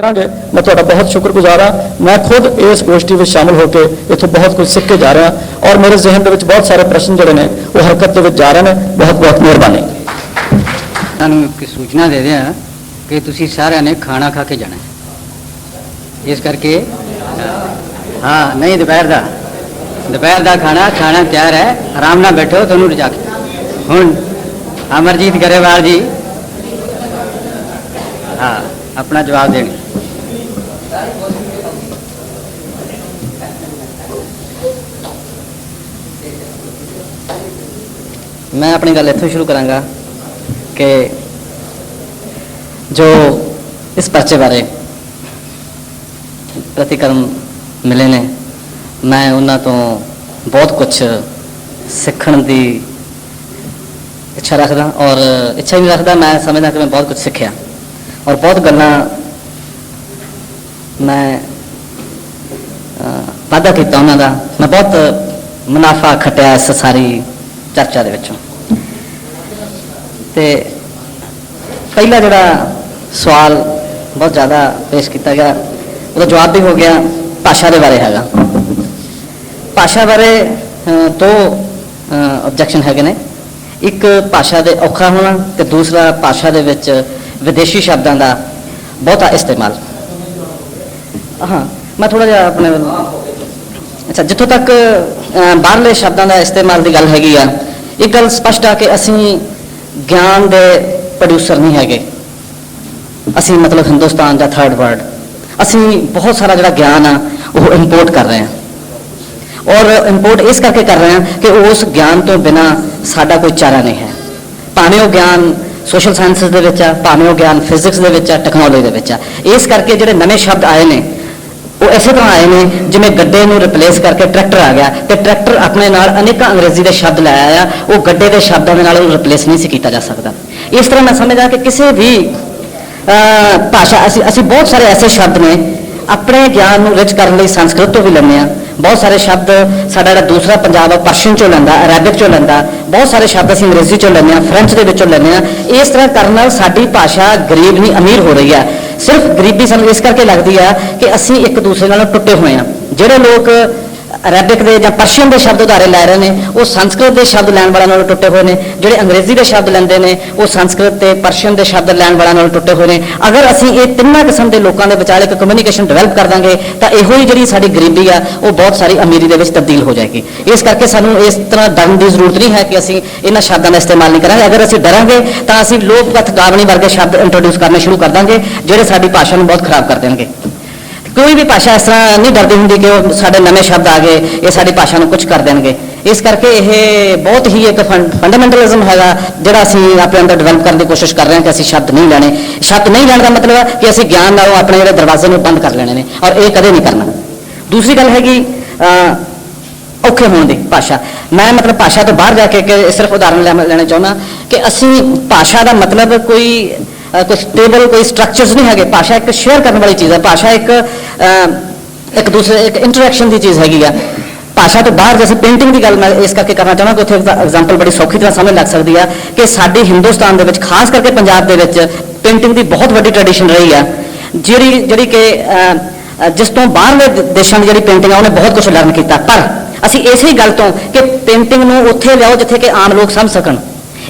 ਕਰਾਂਗੇ। ਮੈਂ ਤੁਹਾਡਾ ਬਹੁਤ ਸ਼ੁਕਰਗੁਜ਼ਾਰ ਹਾਂ। ਮੈਂ ਖੁਦ ਇਸ ਗੋਸ਼ਟੀ ਵਿੱਚ ਸ਼ਾਮਲ ਹੋ ਕੇ ਇੱਥੋਂ ਬਹੁਤ ਕੁਝ ਸਿੱਖ ਕੇ ਜਾ ਰਿਹਾ ਔਰ ਮੇਰੇ ਜ਼ਿਹਨ ਦੇ ਵਿੱਚ ਬਹੁਤ ਸਾਰੇ ਪ੍ਰਸ਼ਨ ਜਿਹੜੇ ਨੇ, ਉਹ ਹਰਕਤ ਦੇ ਵਿੱਚ ਜਾ ਰਹੇ ਨੇ। ਬਹੁਤ ਬਹੁਤ ਮਿਹਰਬਾਨੀ। ਤੁਹਾਨੂੰ ਇੱਕ ਸੂਚਨਾ ਦੇ ਦਿਆਂ ਕਿ ਤੁਸੀਂ ਸਾਰਿਆਂ ਨੇ ਖਾਣਾ ਖਾ ਕੇ ਜਾਣਾ ਹੈ। ਇਸ ਕਰਕੇ, ਹਾਂ, ਨਹੀਂ, ਦੁਪਹਿਰ ਦਾ। ਦੁਪਹਿਰ ਦਾ ਖਾਣਾ ਖਾਣਾ ਤਿਆਰ ਹੈ। ਆਰਾਮ ਨਾਲ ਬੈਠੋ, ਤੁਹਾਨੂੰ ਰਜਾ ਕੇ। ਹੁਣ, ਅਮਰਜੀਤ ਗਰੇਵਾਲ ਜੀ, ਹਾਂ, ਆਪਣਾ ਜਵਾਬ ਦੇਣਗੇ ਮੈਂ ਆਪਣੀ ਗੱਲ ਇੱਥੋਂ ਸ਼ੁਰੂ ਕਰਾਂਗਾ ਕਿ ਜੋ ਇਸ ਪਰਚੇ ਬਾਰੇ ਪ੍ਰਤੀਕਰਮ ਮਿਲੇ ਨੇ ਮੈਂ ਉਹਨਾਂ ਤੋਂ ਬਹੁਤ ਕੁਝ ਸਿੱਖਣ ਦੀ ਇੱਛਾ ਰੱਖਦਾ ਔਰ ਇੱਛਾ ਹੀ ਨਹੀਂ ਰੱਖਦਾ ਮੈਂ ਸਮਝਦਾ ਕਿ ਮੈਂ ਬਹੁਤ ਕੁਝ ਸਿੱਖਿਆ ਔਰ ਬਹੁਤ ਗੱਲਾਂ ਮੈਂ ਅਹ, ਵਾਧਾ ਕੀਤਾ ਉਹਨਾਂ ਦਾ। ਮੈਂ ਬਹੁਤ ਮੁਨਾਫਾ ਖਟਿਆ ਇਸ ਸਾਰੀ ਚਰਚਾ ਦੇ ਵਿੱਚੋਂ। ਤੇ ਪਹਿਲਾ ਜਿਹੜਾ ਸਵਾਲ ਬਹੁਤ ਜ਼ਿਆਦਾ ਪੇਸ਼ ਕੀਤਾ ਗਿਆ ਉਹਦਾ ਜਵਾਬ ਵੀ ਹੋ ਗਿਆ ਭਾਸ਼ਾ ਦੇ ਬਾਰੇ ਹੈਗਾ। ਭਾਸ਼ਾ ਬਾਰੇ ਅਹ, ਦੋ ਆਬਜੈਕਸ਼ਨ ਹੈਗੇ ਨੇ। ਇੱਕ ਭਾਸ਼ਾ ਦੇ ਔਖਾ ਹੋਣਾ ਤੇ ਦੂਸਰਾ ਭਾਸ਼ਾ ਦੇ ਵਿੱਚ ਵਿਦੇਸ਼ੀ ਸ਼ਬਦਾਂ ਦਾ ਬਹੁਤਾ ਇਸਤੇਮਾਲ। ਹਾਂ ਮੈਂ ਥੋੜਾ ਜਿਹਾ ਆਪਣੇ ਵੱਲੋਂ ਅੱਛਾ ਜਿੱਥੋਂ ਤੱਕ ਬਾਹਰਲੇ ਸ਼ਬਦਾਂ ਦਾ ਇਸਤੇਮਾਲ ਦੀ ਗੱਲ ਹੈਗੀ ਆ ਇਹ ਗੱਲ ਸਪਸ਼ਟ ਆ ਕਿ ਅਸੀਂ ਗਿਆਨ ਦੇ ਪ੍ਰੋਡਿਊਸਰ ਨਹੀਂ ਹੈਗੇ। ਅਸੀਂ ਮਤਲਬ ਹਿੰਦੁਸਤਾਨ ਦਾ ਥਰਡ ਵਰਲਡ ਅਸੀਂ ਬਹੁਤ ਸਾਰਾ ਜਿਹੜਾ ਗਿਆਨ ਆ, ਉਹ ਇੰਪੋਰਟ ਕਰ ਰਹੇ ਹਾਂ ਔਰ ਇੰਪੋਰਟ ਇਸ ਕਰਕੇ ਕਰ ਰਹੇ ਹਾਂ ਕਿ ਉਸ ਗਿਆਨ ਤੋਂ ਬਿਨਾ ਸਾਡਾ ਕੋਈ ਚਾਰਾ ਨਹੀਂ ਹੈ। ਭਾਵੇਂ ਉਹ ਗਿਆਨ ਸੋਸ਼ਲ ਸਾਇੰਸਸ ਦੇ ਵਿੱਚ ਆ, ਭਾਵੇਂ ਉਹ ਗਿਆਨ ਫਿਜ਼ਿਕਸ ਦੇ ਵਿੱਚ ਆ ਟੈਕਨੋਲੋਜੀ ਦੇ ਵਿੱਚ ਆ। ਇਸ ਕਰਕੇ ਜਿਹੜੇ ਨਵੇਂ ਸ਼ਬਦ ਆਏ ਨੇ ਉਹ ਇਸੇ ਤਰ੍ਹਾਂ ਆਏ ਨੇ, ਜਿਵੇਂ ਗੱਡੇ ਨੂੰ ਰਿਪਲੇਸ ਕਰਕੇ ਟਰੈਕਟਰ ਆ ਗਿਆ ਤੇ ਟਰੈਕਟਰ ਆਪਣੇ ਨਾਲ ਅਨੇਕਾਂ ਅੰਗਰੇਜ਼ੀ ਦੇ ਸ਼ਬਦ ਲੈ ਆਇਆ, ਉਹ ਗੱਡੇ ਦੇ ਸ਼ਬਦਾਂ ਦੇ ਨਾਲ ਉਹ ਰਿਪਲੇਸ ਨਹੀਂ ਸੀ ਕੀਤਾ ਜਾ ਸਕਦਾ। ਇਸ ਤਰ੍ਹਾਂ ਮੈਂ ਸਮਝਦਾ ਕਿ ਕਿਸੇ ਵੀ ਭਾਸ਼ਾ, ਅਸੀਂ ਅਸੀਂ ਬਹੁਤ ਸਾਰੇ ਐਸੇ ਸ਼ਬਦ ਨੇ, ਆਪਣੇ ਗਿਆਨ ਨੂੰ ਰਿਚ ਕਰਨ ਲਈ ਸੰਸਕ੍ਰਿਤ ਤੋਂ ਵੀ ਲੈਂਦੇ ਆ ਬਹੁਤ ਸਾਰੇ ਸ਼ਬਦ ਸਾਡਾ ਜਿਹੜਾ ਦੂਸਰਾ ਪੰਜਾਬ ਆ ਪਰਸ਼ੀਅਨ ਚੋਂ ਲੈਂਦਾ ਅਰੈਬਿਕ ਚੋਂ ਲੈਂਦਾ, ਬਹੁਤ ਸਾਰੇ ਸ਼ਬਦ ਅਸੀਂ ਅੰਗਰੇਜ਼ੀ ਚੋਂ ਲੈਂਦੇ ਆ ਫ੍ਰੈਂਚ ਦੇ ਵਿੱਚੋਂ ਲੈਂਦੇ ਆ ਇਸ ਤਰ੍ਹਾਂ ਕਰਨ ਨਾਲ ਸਾਡੀ ਭਾਸ਼ਾ ਗਰੀਬ ਨਹੀਂ, ਅਮੀਰ ਹੋ ਰਹੀ ਆ ਸਿਰਫ ਗਰੀਬੀ ਸਾਨੂੰ ਇਸ ਕਰਕੇ ਲੱਗਦੀ ਆ ਕਿ ਅਸੀਂ ਇੱਕ ਦੂਸਰੇ ਨਾਲੋਂ ਟੁੱਟੇ ਹੋਏ ਆ। ਜਿਹੜੇ ਲੋਕ ਅਰੇਬਿਕ ਦੇ ਜਾਂ ਪਰਸ਼ੀਅਨ ਦੇ ਸ਼ਬਦ ਉਧਾਰੇ ਲੈ ਰਹੇ ਨੇ, ਉਹ ਸੰਸਕ੍ਰਿਤ ਦੇ ਸ਼ਬਦ ਲੈਣ ਵਾਲਿਆਂ ਨਾਲੋਂ ਟੁੱਟੇ ਹੋਏ ਨੇ, ਜਿਹੜੇ ਅੰਗਰੇਜ਼ੀ ਦੇ ਸ਼ਬਦ ਲੈਂਦੇ ਨੇ, ਉਹ ਸੰਸਕ੍ਰਿਤ ਤੇ ਪਰਸ਼ੀਅਨ ਦੇ ਸ਼ਬਦ ਲੈਣ ਵਾਲਿਆਂ ਨਾਲੋਂ ਟੁੱਟੇ ਹੋਏ ਨੇ। ਅਗਰ ਅਸੀਂ ਇਹ ਤਿੰਨਾਂ ਕਿਸਮ ਦੇ ਲੋਕਾਂ ਦੇ ਵਿਚਾਲੇ ਇੱਕ ਕਮਿਊਨੀਕੇਸ਼ਨ ਡਿਵੈਲਪ ਕਰ ਦਾਂਗੇ, ਤਾਂ ਇਹੋ ਹੀ ਜਿਹੜੀ ਸਾਡੀ ਗਰੀਬੀ ਆ, ਉਹ ਬਹੁਤ ਸਾਰੀ ਅਮੀਰੀ ਦੇ ਵਿੱਚ ਤਬਦੀਲ ਹੋ ਜਾਏਗੀ। ਇਸ ਕਰਕੇ ਸਾਨੂੰ ਇਸ ਤਰ੍ਹਾਂ ਡਰਨ ਦੀ ਜ਼ਰੂਰਤ ਨਹੀਂ ਹੈ ਕਿ ਅਸੀਂ ਇਹਨਾਂ ਸ਼ਬਦਾਂ ਦਾ ਇਸਤੇਮਾਲ ਨਹੀਂ ਕਰਾਂਗੇ। ਅਗਰ ਅਸੀਂ ਡਰਾਂਗੇ, ਤਾਂ ਅਸੀਂ ਲੋਕ ਕਥ ਗਾਵਣੀ ਵਰਗੇ ਸ਼ਬਦ ਇੰਟਰੋਡਿਊਸ ਕਰਨੇ ਸ਼ੁਰੂ ਕਰ ਦਾਂਗੇ, ਜਿਹੜੇ ਸਾਡੀ ਭਾਸ਼ਾ ਨੂੰ ਬਹੁਤ ਖਰਾਬ ਕਰ ਦੇਣਗੇ। ਕੋਈ ਵੀ ਭਾਸ਼ਾ ਇਸ ਤਰ੍ਹਾਂ ਨਹੀਂ ਡਰਦੀ ਹੁੰਦੀ ਕਿ ਉਹ ਸਾਡੇ ਨਵੇਂ ਸ਼ਬਦ ਆ ਗਏ ਇਹ ਸਾਡੀ ਭਾਸ਼ਾ ਨੂੰ ਕੁਝ ਕਰ ਦੇਣਗੇ। ਇਸ ਕਰਕੇ ਇਹ ਬਹੁਤ ਹੀ ਇੱਕ ਫੰਡਾਮੈਂਟਲਿਜ਼ਮ ਹੈਗਾ ਜਿਹੜਾ ਅਸੀਂ ਆਪਣੇ ਅੰਦਰ ਡਿਵੈਲਪ ਕਰਨ ਦੀ ਕੋਸ਼ਿਸ਼ ਕਰ ਰਹੇ ਹਾਂ ਕਿ ਅਸੀਂ ਸ਼ਬਦ ਨਹੀਂ ਲੈਣੇ। ਸ਼ਬਦ ਨਹੀਂ ਲੈਣ ਦਾ ਮਤਲਬ ਹੈ ਕਿ ਅਸੀਂ ਗਿਆਨ ਨਾਲੋਂ ਆਪਣੇ ਜਿਹੜੇ ਦਰਵਾਜ਼ੇ ਨੂੰ ਬੰਦ ਕਰ ਲੈਣੇ ਨੇ ਔਰ ਇਹ ਕਦੇ ਨਹੀਂ ਕਰਨਾ। ਦੂਸਰੀ ਗੱਲ ਹੈਗੀ ਔਖੇ ਹੋਣ ਦੀ ਭਾਸ਼ਾ। ਮੈਂ ਮਤਲਬ ਭਾਸ਼ਾ ਤੋਂ ਬਾਹਰ ਜਾ ਕੇ ਸਿਰਫ ਉਦਾਹਰਨ ਲੈ- ਲੈਣਾ ਚਾਹੁੰਦਾ ਕਿ ਅਸੀਂ ਭਾਸ਼ਾ ਦਾ ਮਤਲਬ ਕੋਈ ਅਹ, ਕੋਈ ਸਟੇਬਲ ਕੋਈ ਸਟਰਕਚਰਸ ਨਹੀਂ ਹੈਗੇ। ਭਾਸ਼ਾ ਇੱਕ ਸ਼ੇਅਰ ਕਰਨ ਵਾਲੀ ਚੀਜ਼ ਹੈ। ਭਾਸ਼ਾ ਇੱਕ ਇੱਕ ਦੂਸਰੇ, ਇੱਕ ਇੰਟਰੈਕਸ਼ਨ ਦੀ ਚੀਜ਼ ਹੈਗੀ ਆ। ਭਾਸ਼ਾ ਤੋਂ ਬਾਹਰ ਜੈਸੇ ਪੇਂਟਿੰਗ ਦੀ ਗੱਲ ਮੈਂ ਇਸ ਕਰਕੇ ਕਰਨਾ ਚਾਹੁੰਦਾ ਕਿ ਉੱਥੇ ਐਗਜ਼ਾਮਪਲ ਬੜੀ ਸੌਖੀ ਤਰ੍ਹਾਂ ਸਮਝ ਲੱਗ ਸਕਦੀ ਆ ਕਿ ਸਾਡੀ ਹਿੰਦੁਸਤਾਨ ਦੇ ਵਿੱਚ, ਖਾਸ ਕਰਕੇ ਪੰਜਾਬ ਦੇ ਵਿੱਚ ਪੇਂਟਿੰਗ ਦੀ ਬਹੁਤ ਵੱਡੀ ਟ੍ਰੈਡੀਸ਼ਨ ਰਹੀ ਆ। ਜਿਹੜੀ ਜਿਹੜੀ ਕਿ ਜਿਸ ਤੋਂ ਬਾਹਰਲੇ ਦ- ਦੇਸ਼ਾਂ ਦੀ ਜਿਹੜੀ ਪੇਂਟਿੰਗ ਆ, ਉਹਨੇ ਬਹੁਤ ਕੁਝ ਲਰਨ ਕੀਤਾ। ਪਰ ਅਸੀਂ ਇਸੇ ਗੱਲ ਤੋਂ ਕਿ ਪੇਂਟਿੰਗ ਨੂੰ ਉੱਥੇ ਲਿਆਓ ਜਿੱਥੇ ਕਿ ਆਮ ਲੋਕ ਸਮਝ ਸਕਣ।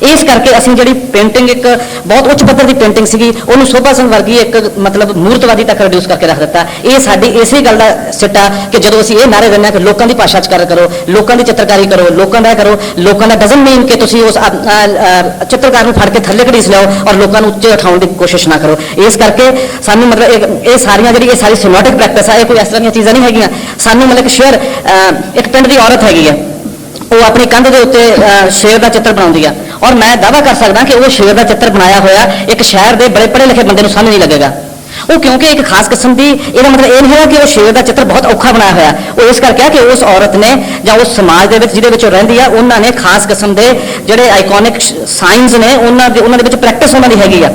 ਇਸ ਕਰਕੇ ਅਸੀਂ ਜਿਹੜੀ ਪੇਂਟਿੰਗ ਇੱਕ ਬਹੁਤ ਉੱਚ ਪੱਧਰ ਦੀ ਪੇਂਟਿੰਗ ਸੀਗੀ, ਉਹਨੂੰ ਸ਼ੋਭਾ ਸਿੰਘ ਵਰਗੀ ਇੱਕ ਮਤਲਬ ਮੂਰਤਵਾਦੀ ਤੱਕ ਰਿਡਿਊਸ ਕਰਕੇ ਰੱਖ ਦਿੱਤਾ। ਇਹ ਸਾਡੀ ਇਸੇ ਗੱਲ ਦਾ ਸਿੱਟਾ ਕਿ ਜਦੋਂ ਅਸੀਂ ਇਹ ਨਾਰੇ ਦਿੰਦੇ ਹਾਂ ਕਿ ਲੋਕਾਂ ਦੀ ਭਾਸ਼ਾ ਚ ਕਰ ਕਰੋ, ਲੋਕਾਂ ਦੀ ਚਿੱਤਰਕਾਰੀ ਕਰੋ, ਲੋਕਾਂ ਦਾ ਇਹ ਕਰੋ, ਲੋਕਾਂ ਦਾ ਡਸਨਟ ਮੀਨ ਕਿ ਤੁਸੀਂ ਉਸ ਚਿੱਤਰਕਾਰ ਨੂੰ ਫੜ ਕੇ ਥੱਲੇ ਘੜੀਸ ਲਿਆਓ ਔਰ ਲੋਕਾਂ ਨੂੰ ਉੱਚੇ ਉਠਾਉਣ ਦੀ ਕੋਸ਼ਿਸ਼ ਨਾ ਕਰੋ। ਇਸ ਕਰਕੇ ਸਾਨੂੰ ਮਤਲਬ ਇਹ- ਇਹ ਸਾਰੀਆਂ ਜਿਹੜੀ ਇਹ ਸਾਰੀ ਸਿਨੋਟਿਕ ਪ੍ਰੈਕਟਿਸ ਆ, ਇਹ ਕੋਈ ਇਸ ਤਰ੍ਹਾਂ ਦੀਆਂ ਚੀਜ਼ਾਂ ਨਹੀਂ ਹੈਗੀਆਂ। ਸਾਨੂੰ ਮਤਲਬ ਇੱਕ ਸ਼ੇਅਰ ਇੱਕ ਪਿੰਡ ਦੀ ਔਰਤ ਹੈਗੀ ਹੈ ਉਹ ਆਪਣੀ ਕੰਧ ਦੇ ਉੱਤੇ ਸ਼ੇਰ ਦਾ ਚਿੱਤਰ ਬਣਾਉਂਦੀ ਆ। ਔਰ ਮੈਂ ਦਾਅਵਾ ਕਰ ਸਕਦਾ ਕਿ ਉਹ ਸ਼ੇਰ ਦਾ ਚਿੱਤਰ ਬਣਾਇਆ ਹੋਇਆ ਇੱਕ ਸ਼ਹਿਰ ਦੇ ਬੜੇ ਪੜ੍ਹੇ ਲਿਖੇ ਬੰਦੇ ਨੂੰ ਸਮਝ ਨਹੀਂ ਲੱਗੇਗਾ। ਉਹ ਕਿਉਂਕਿ ਇੱਕ ਖਾਸ ਕਿਸਮ ਦੀ, ਇਹਦਾ ਮਤਲਬ ਇਹ ਨਹੀਂ ਹੈ ਕਿ ਉਹ ਸ਼ੇਰ ਦਾ ਚਿੱਤਰ ਬਹੁਤ ਔਖਾ ਬਣਾਇਆ ਹੋਇਆ। ਉਹ ਇਸ ਕਰਕੇ ਆ ਕਿ ਉਸ ਔਰਤ ਨੇ ਜਾਂ ਉਸ ਸਮਾਜ ਦੇ ਵਿੱਚ ਜਿਹਦੇ ਵਿੱਚ ਉਹ ਰਹਿੰਦੀ ਆ, ਉਹਨਾਂ ਨੇ ਖਾਸ ਕਿਸਮ ਦੇ ਜਿਹੜੇ ਆਈਕੋਨਿਕ ਸਾਈਨਸ ਨੇ, ਉਹਨਾਂ ਦੇ ਉਹਨਾਂ ਦੇ ਵਿੱਚ ਪ੍ਰੈਕਟਿਸ ਉਹਨਾਂ ਦੀ ਹੈਗੀ ਆ।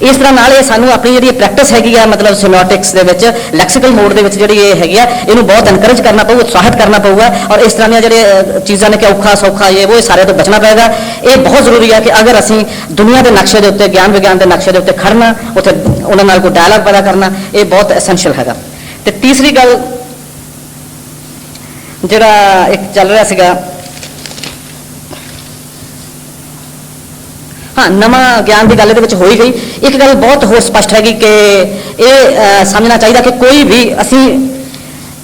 ਇਸ ਤਰ੍ਹਾਂ ਨਾਲ ਇਹ ਸਾਨੂੰ ਆਪਣੀ ਜਿਹੜੀ ਪ੍ਰੈਕਟਿਸ ਹੈਗੀ ਆ, ਮਤਲਬ ਸਿਨੋਟਿਕਸ ਦੇ ਵਿੱਚ ਲੈਕਸੀਕਲ ਮੋਡ ਦੇ ਵਿੱਚ ਜਿਹੜੀ ਇਹ ਹੈਗੀ ਆ, ਇਹਨੂੰ ਬਹੁਤ ਐਨਕਰੇਜ ਕਰਨਾ ਪਊ, ਉਤਸ਼ਾਹਿਤ ਕਰਨਾ ਪਊਗਾ ਔਰ ਇਸ ਤਰ੍ਹਾਂ ਦੀਆਂ ਜਿਹੜੇ ਚੀਜ਼ਾਂ ਨੇ ਕਿ ਔਖਾ, ਸੌਖਾ, ਇਹ, ਉਹ ਇਹ ਸਾਰੇ ਤੋਂ ਬਚਣਾ ਪਏਗਾ। ਇਹ ਬਹੁਤ ਜ਼ਰੂਰੀ ਹੈ ਕਿ ਅਗਰ ਅਸੀਂ ਦੁਨੀਆ ਦੇ ਨਕਸ਼ੇ ਦੇ ਉੱਤੇ, ਗਿਆਨ ਵਿਗਿਆਨ ਦੇ ਨਕਸ਼ੇ ਦੇ ਉੱਤੇ ਖੜਨਾ, ਉੱਥੇ ਉਹਨਾਂ ਨਾਲ ਕੋਈ ਡਾਇਲੌਗ ਪੈਦਾ ਕਰਨਾ, ਇਹ ਬਹੁਤ ਐਸੈਂਸ਼ੀਅਲ ਹੈਗਾ। ਤੇ ਤੀਸਰੀ ਗੱਲ, ਜਿਹੜਾ ਇੱਕ ਚੱਲ ਰਿਹਾ ਸੀਗਾ ਹਾਂ, ਨਵਾਂ ਗਿਆਨ ਦੀ ਗੱਲ ਇਹਦੇ ਵਿੱਚ ਹੋਈ ਗਈ। ਇੱਕ ਗੱਲ ਬਹੁਤ ਹੋਰ ਸਪਸ਼ਟ ਹੈਗੀ ਕਿ ਇਹ ਸਮਝਣਾ ਚਾਹੀਦਾ ਕਿ ਕੋਈ ਵੀ ਅਸੀਂ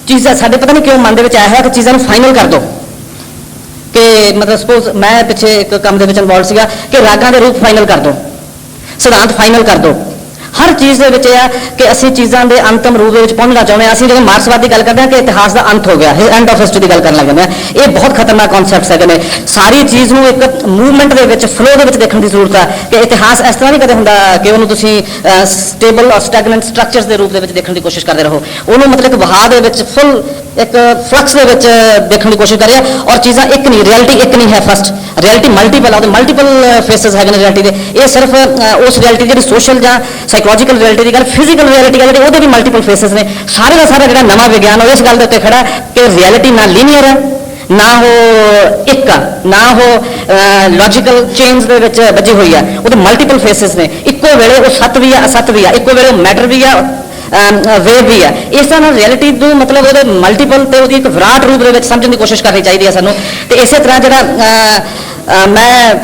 ਚੀਜ਼ਾਂ ਸਾਡੇ ਪਤਾ ਨਹੀਂ ਕਿਉਂ ਮਨ ਦੇ ਵਿੱਚ ਆਇਆ ਹੋਇਆ ਕਿ ਚੀਜ਼ਾਂ ਨੂੰ ਫਾਈਨਲ ਕਰ ਦਿਓ ਕਿ ਮਤਲਬ ਸਪੋਜ਼ ਮੈਂ ਪਿੱਛੇ ਇੱਕ ਕੰਮ ਦੇ ਵਿੱਚ ਇਨਵੋਲਵ ਸੀਗਾ ਕਿ ਰਾਗਾਂ ਦੇ ਰੂਪ ਫਾਈਨਲ ਕਰ ਦਿਓ ਸਿਧਾਂਤ ਫਾਈਨਲ ਕਰ ਦਿਓ ਹਰ ਚੀਜ਼ ਦੇ ਵਿੱਚ ਇਹ ਆ ਕਿ ਅਸੀਂ ਚੀਜ਼ਾਂ ਦੇ ਅੰਤਮ ਰੂਪ ਦੇ ਵਿੱਚ ਪਹੁੰਚਣਾ ਚਾਹੁੰਦੇ ਹਾਂ। ਅਸੀਂ ਜਦੋਂ ਮਾਰਕਸਵਾਦ ਦੀ ਗੱਲ ਕਰਦੇ ਹਾਂ ਕਿ ਇਤਿਹਾਸ ਦਾ ਅੰਤ ਹੋ ਗਿਆ ਐਂਡ ਆਫ ਹਿਸਟਰੀ ਦੀ ਗੱਲ ਕਰਨ ਲੱਗ ਜਾਂਦੇ ਹਾਂ। ਇਹ ਬਹੁਤ ਖਤਰਨਾਕ ਕਨਸੈਪਟਸ ਹੈਗੇ ਨੇ। ਸਾਰੀ ਚੀਜ਼ ਨੂੰ ਇੱਕ ਮੂਵਮੈਂਟ ਦੇ ਵਿੱਚ ਫਲੋ ਦੇ ਵਿੱਚ ਦੇਖਣ ਦੀ ਜ਼ਰੂਰਤ ਹੈ ਕਿ ਇਤਿਹਾਸ ਇਸ ਤਰ੍ਹਾਂ ਨਹੀਂ ਕਦੇ ਹੁੰਦਾ ਕਿ ਉਹਨੂੰ ਤੁਸੀਂ ਸਟੇਬਲ ਔਰ ਸਟੈਗਨੈਂਟ ਸਟਰਕਚਰਸ ਦੇ ਰੂਪ ਦੇ ਵਿੱਚ ਦੇਖਣ ਦੀ ਕੋਸ਼ਿਸ਼ ਕਰਦੇ ਰਹੋ। ਉਹਨੂੰ ਮਤਲਬ ਇੱਕ ਵਹਾਅ ਦੇ ਵਿੱਚ ਫੁੱਲ ਇੱਕ ਫਲਕਸ ਦੇ ਵਿੱਚ ਦੇਖਣ ਦੀ ਕੋਸ਼ਿਸ਼ ਕਰ ਕਰਿਆ। ਔਰ ਚੀਜ਼ਾਂ ਇੱਕ ਨਹੀਂ ਰਿਐਲਿਟੀ ਇੱਕ ਨਹੀਂ ਹੈ ਫਸਟ ਰਿਐਲਿਟੀ ਮਲਟੀਪਲ ਆ ਉਹਦੇ ਮਲਟੀਪਲ ਫੇਸਸ ਹੈਗੇ ਨੇ ਰਿਐਲਿਟੀ ਦੇ। ਇਹ ਸਿਰਫ ਅਹ, ਉਸ ਰਿਐਲਿਟੀ ਜਿਹੜੀ ਸੋਸ਼ਲ ਜਾਂ ਸਾਈਕੋਲੋਜੀਕਲ ਰਿਐਲਿਟੀ ਦੀ ਗੱਲ ਫਿਜ਼ੀਕਲ ਰਿਐਲਿਟੀ ਗੱਲ ਜਿਹੜੀ ਉਹਦੇ ਵੀ ਮਲਟੀਪਲ ਫੇਸਸ ਨੇ। ਸਾਰੇ ਦਾ ਸਾਰਾ ਜਿਹੜਾ ਨਵਾਂ ਵਿਗਿਆਨ ਉਹ ਇਸ ਗੱਲ ਦੇ ਉੱਤੇ ਖੜਾ ਕਿ ਰਿਐਲਿਟੀ ਨਾ ਲੀਨੀਅਰ ਹੈ ਨਾ ਉਹ ਇੱਕ ਆ ਨਾ ਉਹ ਲੌਜੀਕਲ ਚੇਂਜ ਦੇ ਵਿੱਚ ਵੱਜੀ ਹੋਈ ਆ। ਉਹਦੇ ਮਲਟੀਪਲ ਫੇਸਸ ਨੇ। ਇੱਕੋ ਵੇਲੇ ਉਹ ਸੱਤ ਵੀ ਆ ਅਸਤ ਵੀ ਆ। ਇੱਕੋ ਵੇਲੇ ਮੈਟਰ ਵੀ ਆ। ਵੇਵ ਵੀ ਹੈ ਇਸ ਤਰ੍ਹਾਂ ਨਾਲ ਰਿਐਲਿਟੀ ਨੂੰ ਮਤਲਬ ਉਹਦੇ ਮਲਟੀਪਲ ਤੇ ਉਹਦੀ ਇੱਕ ਵਿਰਾਟ ਰੂਪ ਦੇ ਵਿੱਚ ਸਮਝਣ ਦੀ ਕੋਸ਼ਿਸ਼ ਕਰਨੀ ਚਾਹੀਦੀ ਹੈ ਸਾਨੂੰ। ਤੇ ਇਸੇ ਤਰ੍ਹਾਂ ਜਿਹੜਾ ਮੈਂ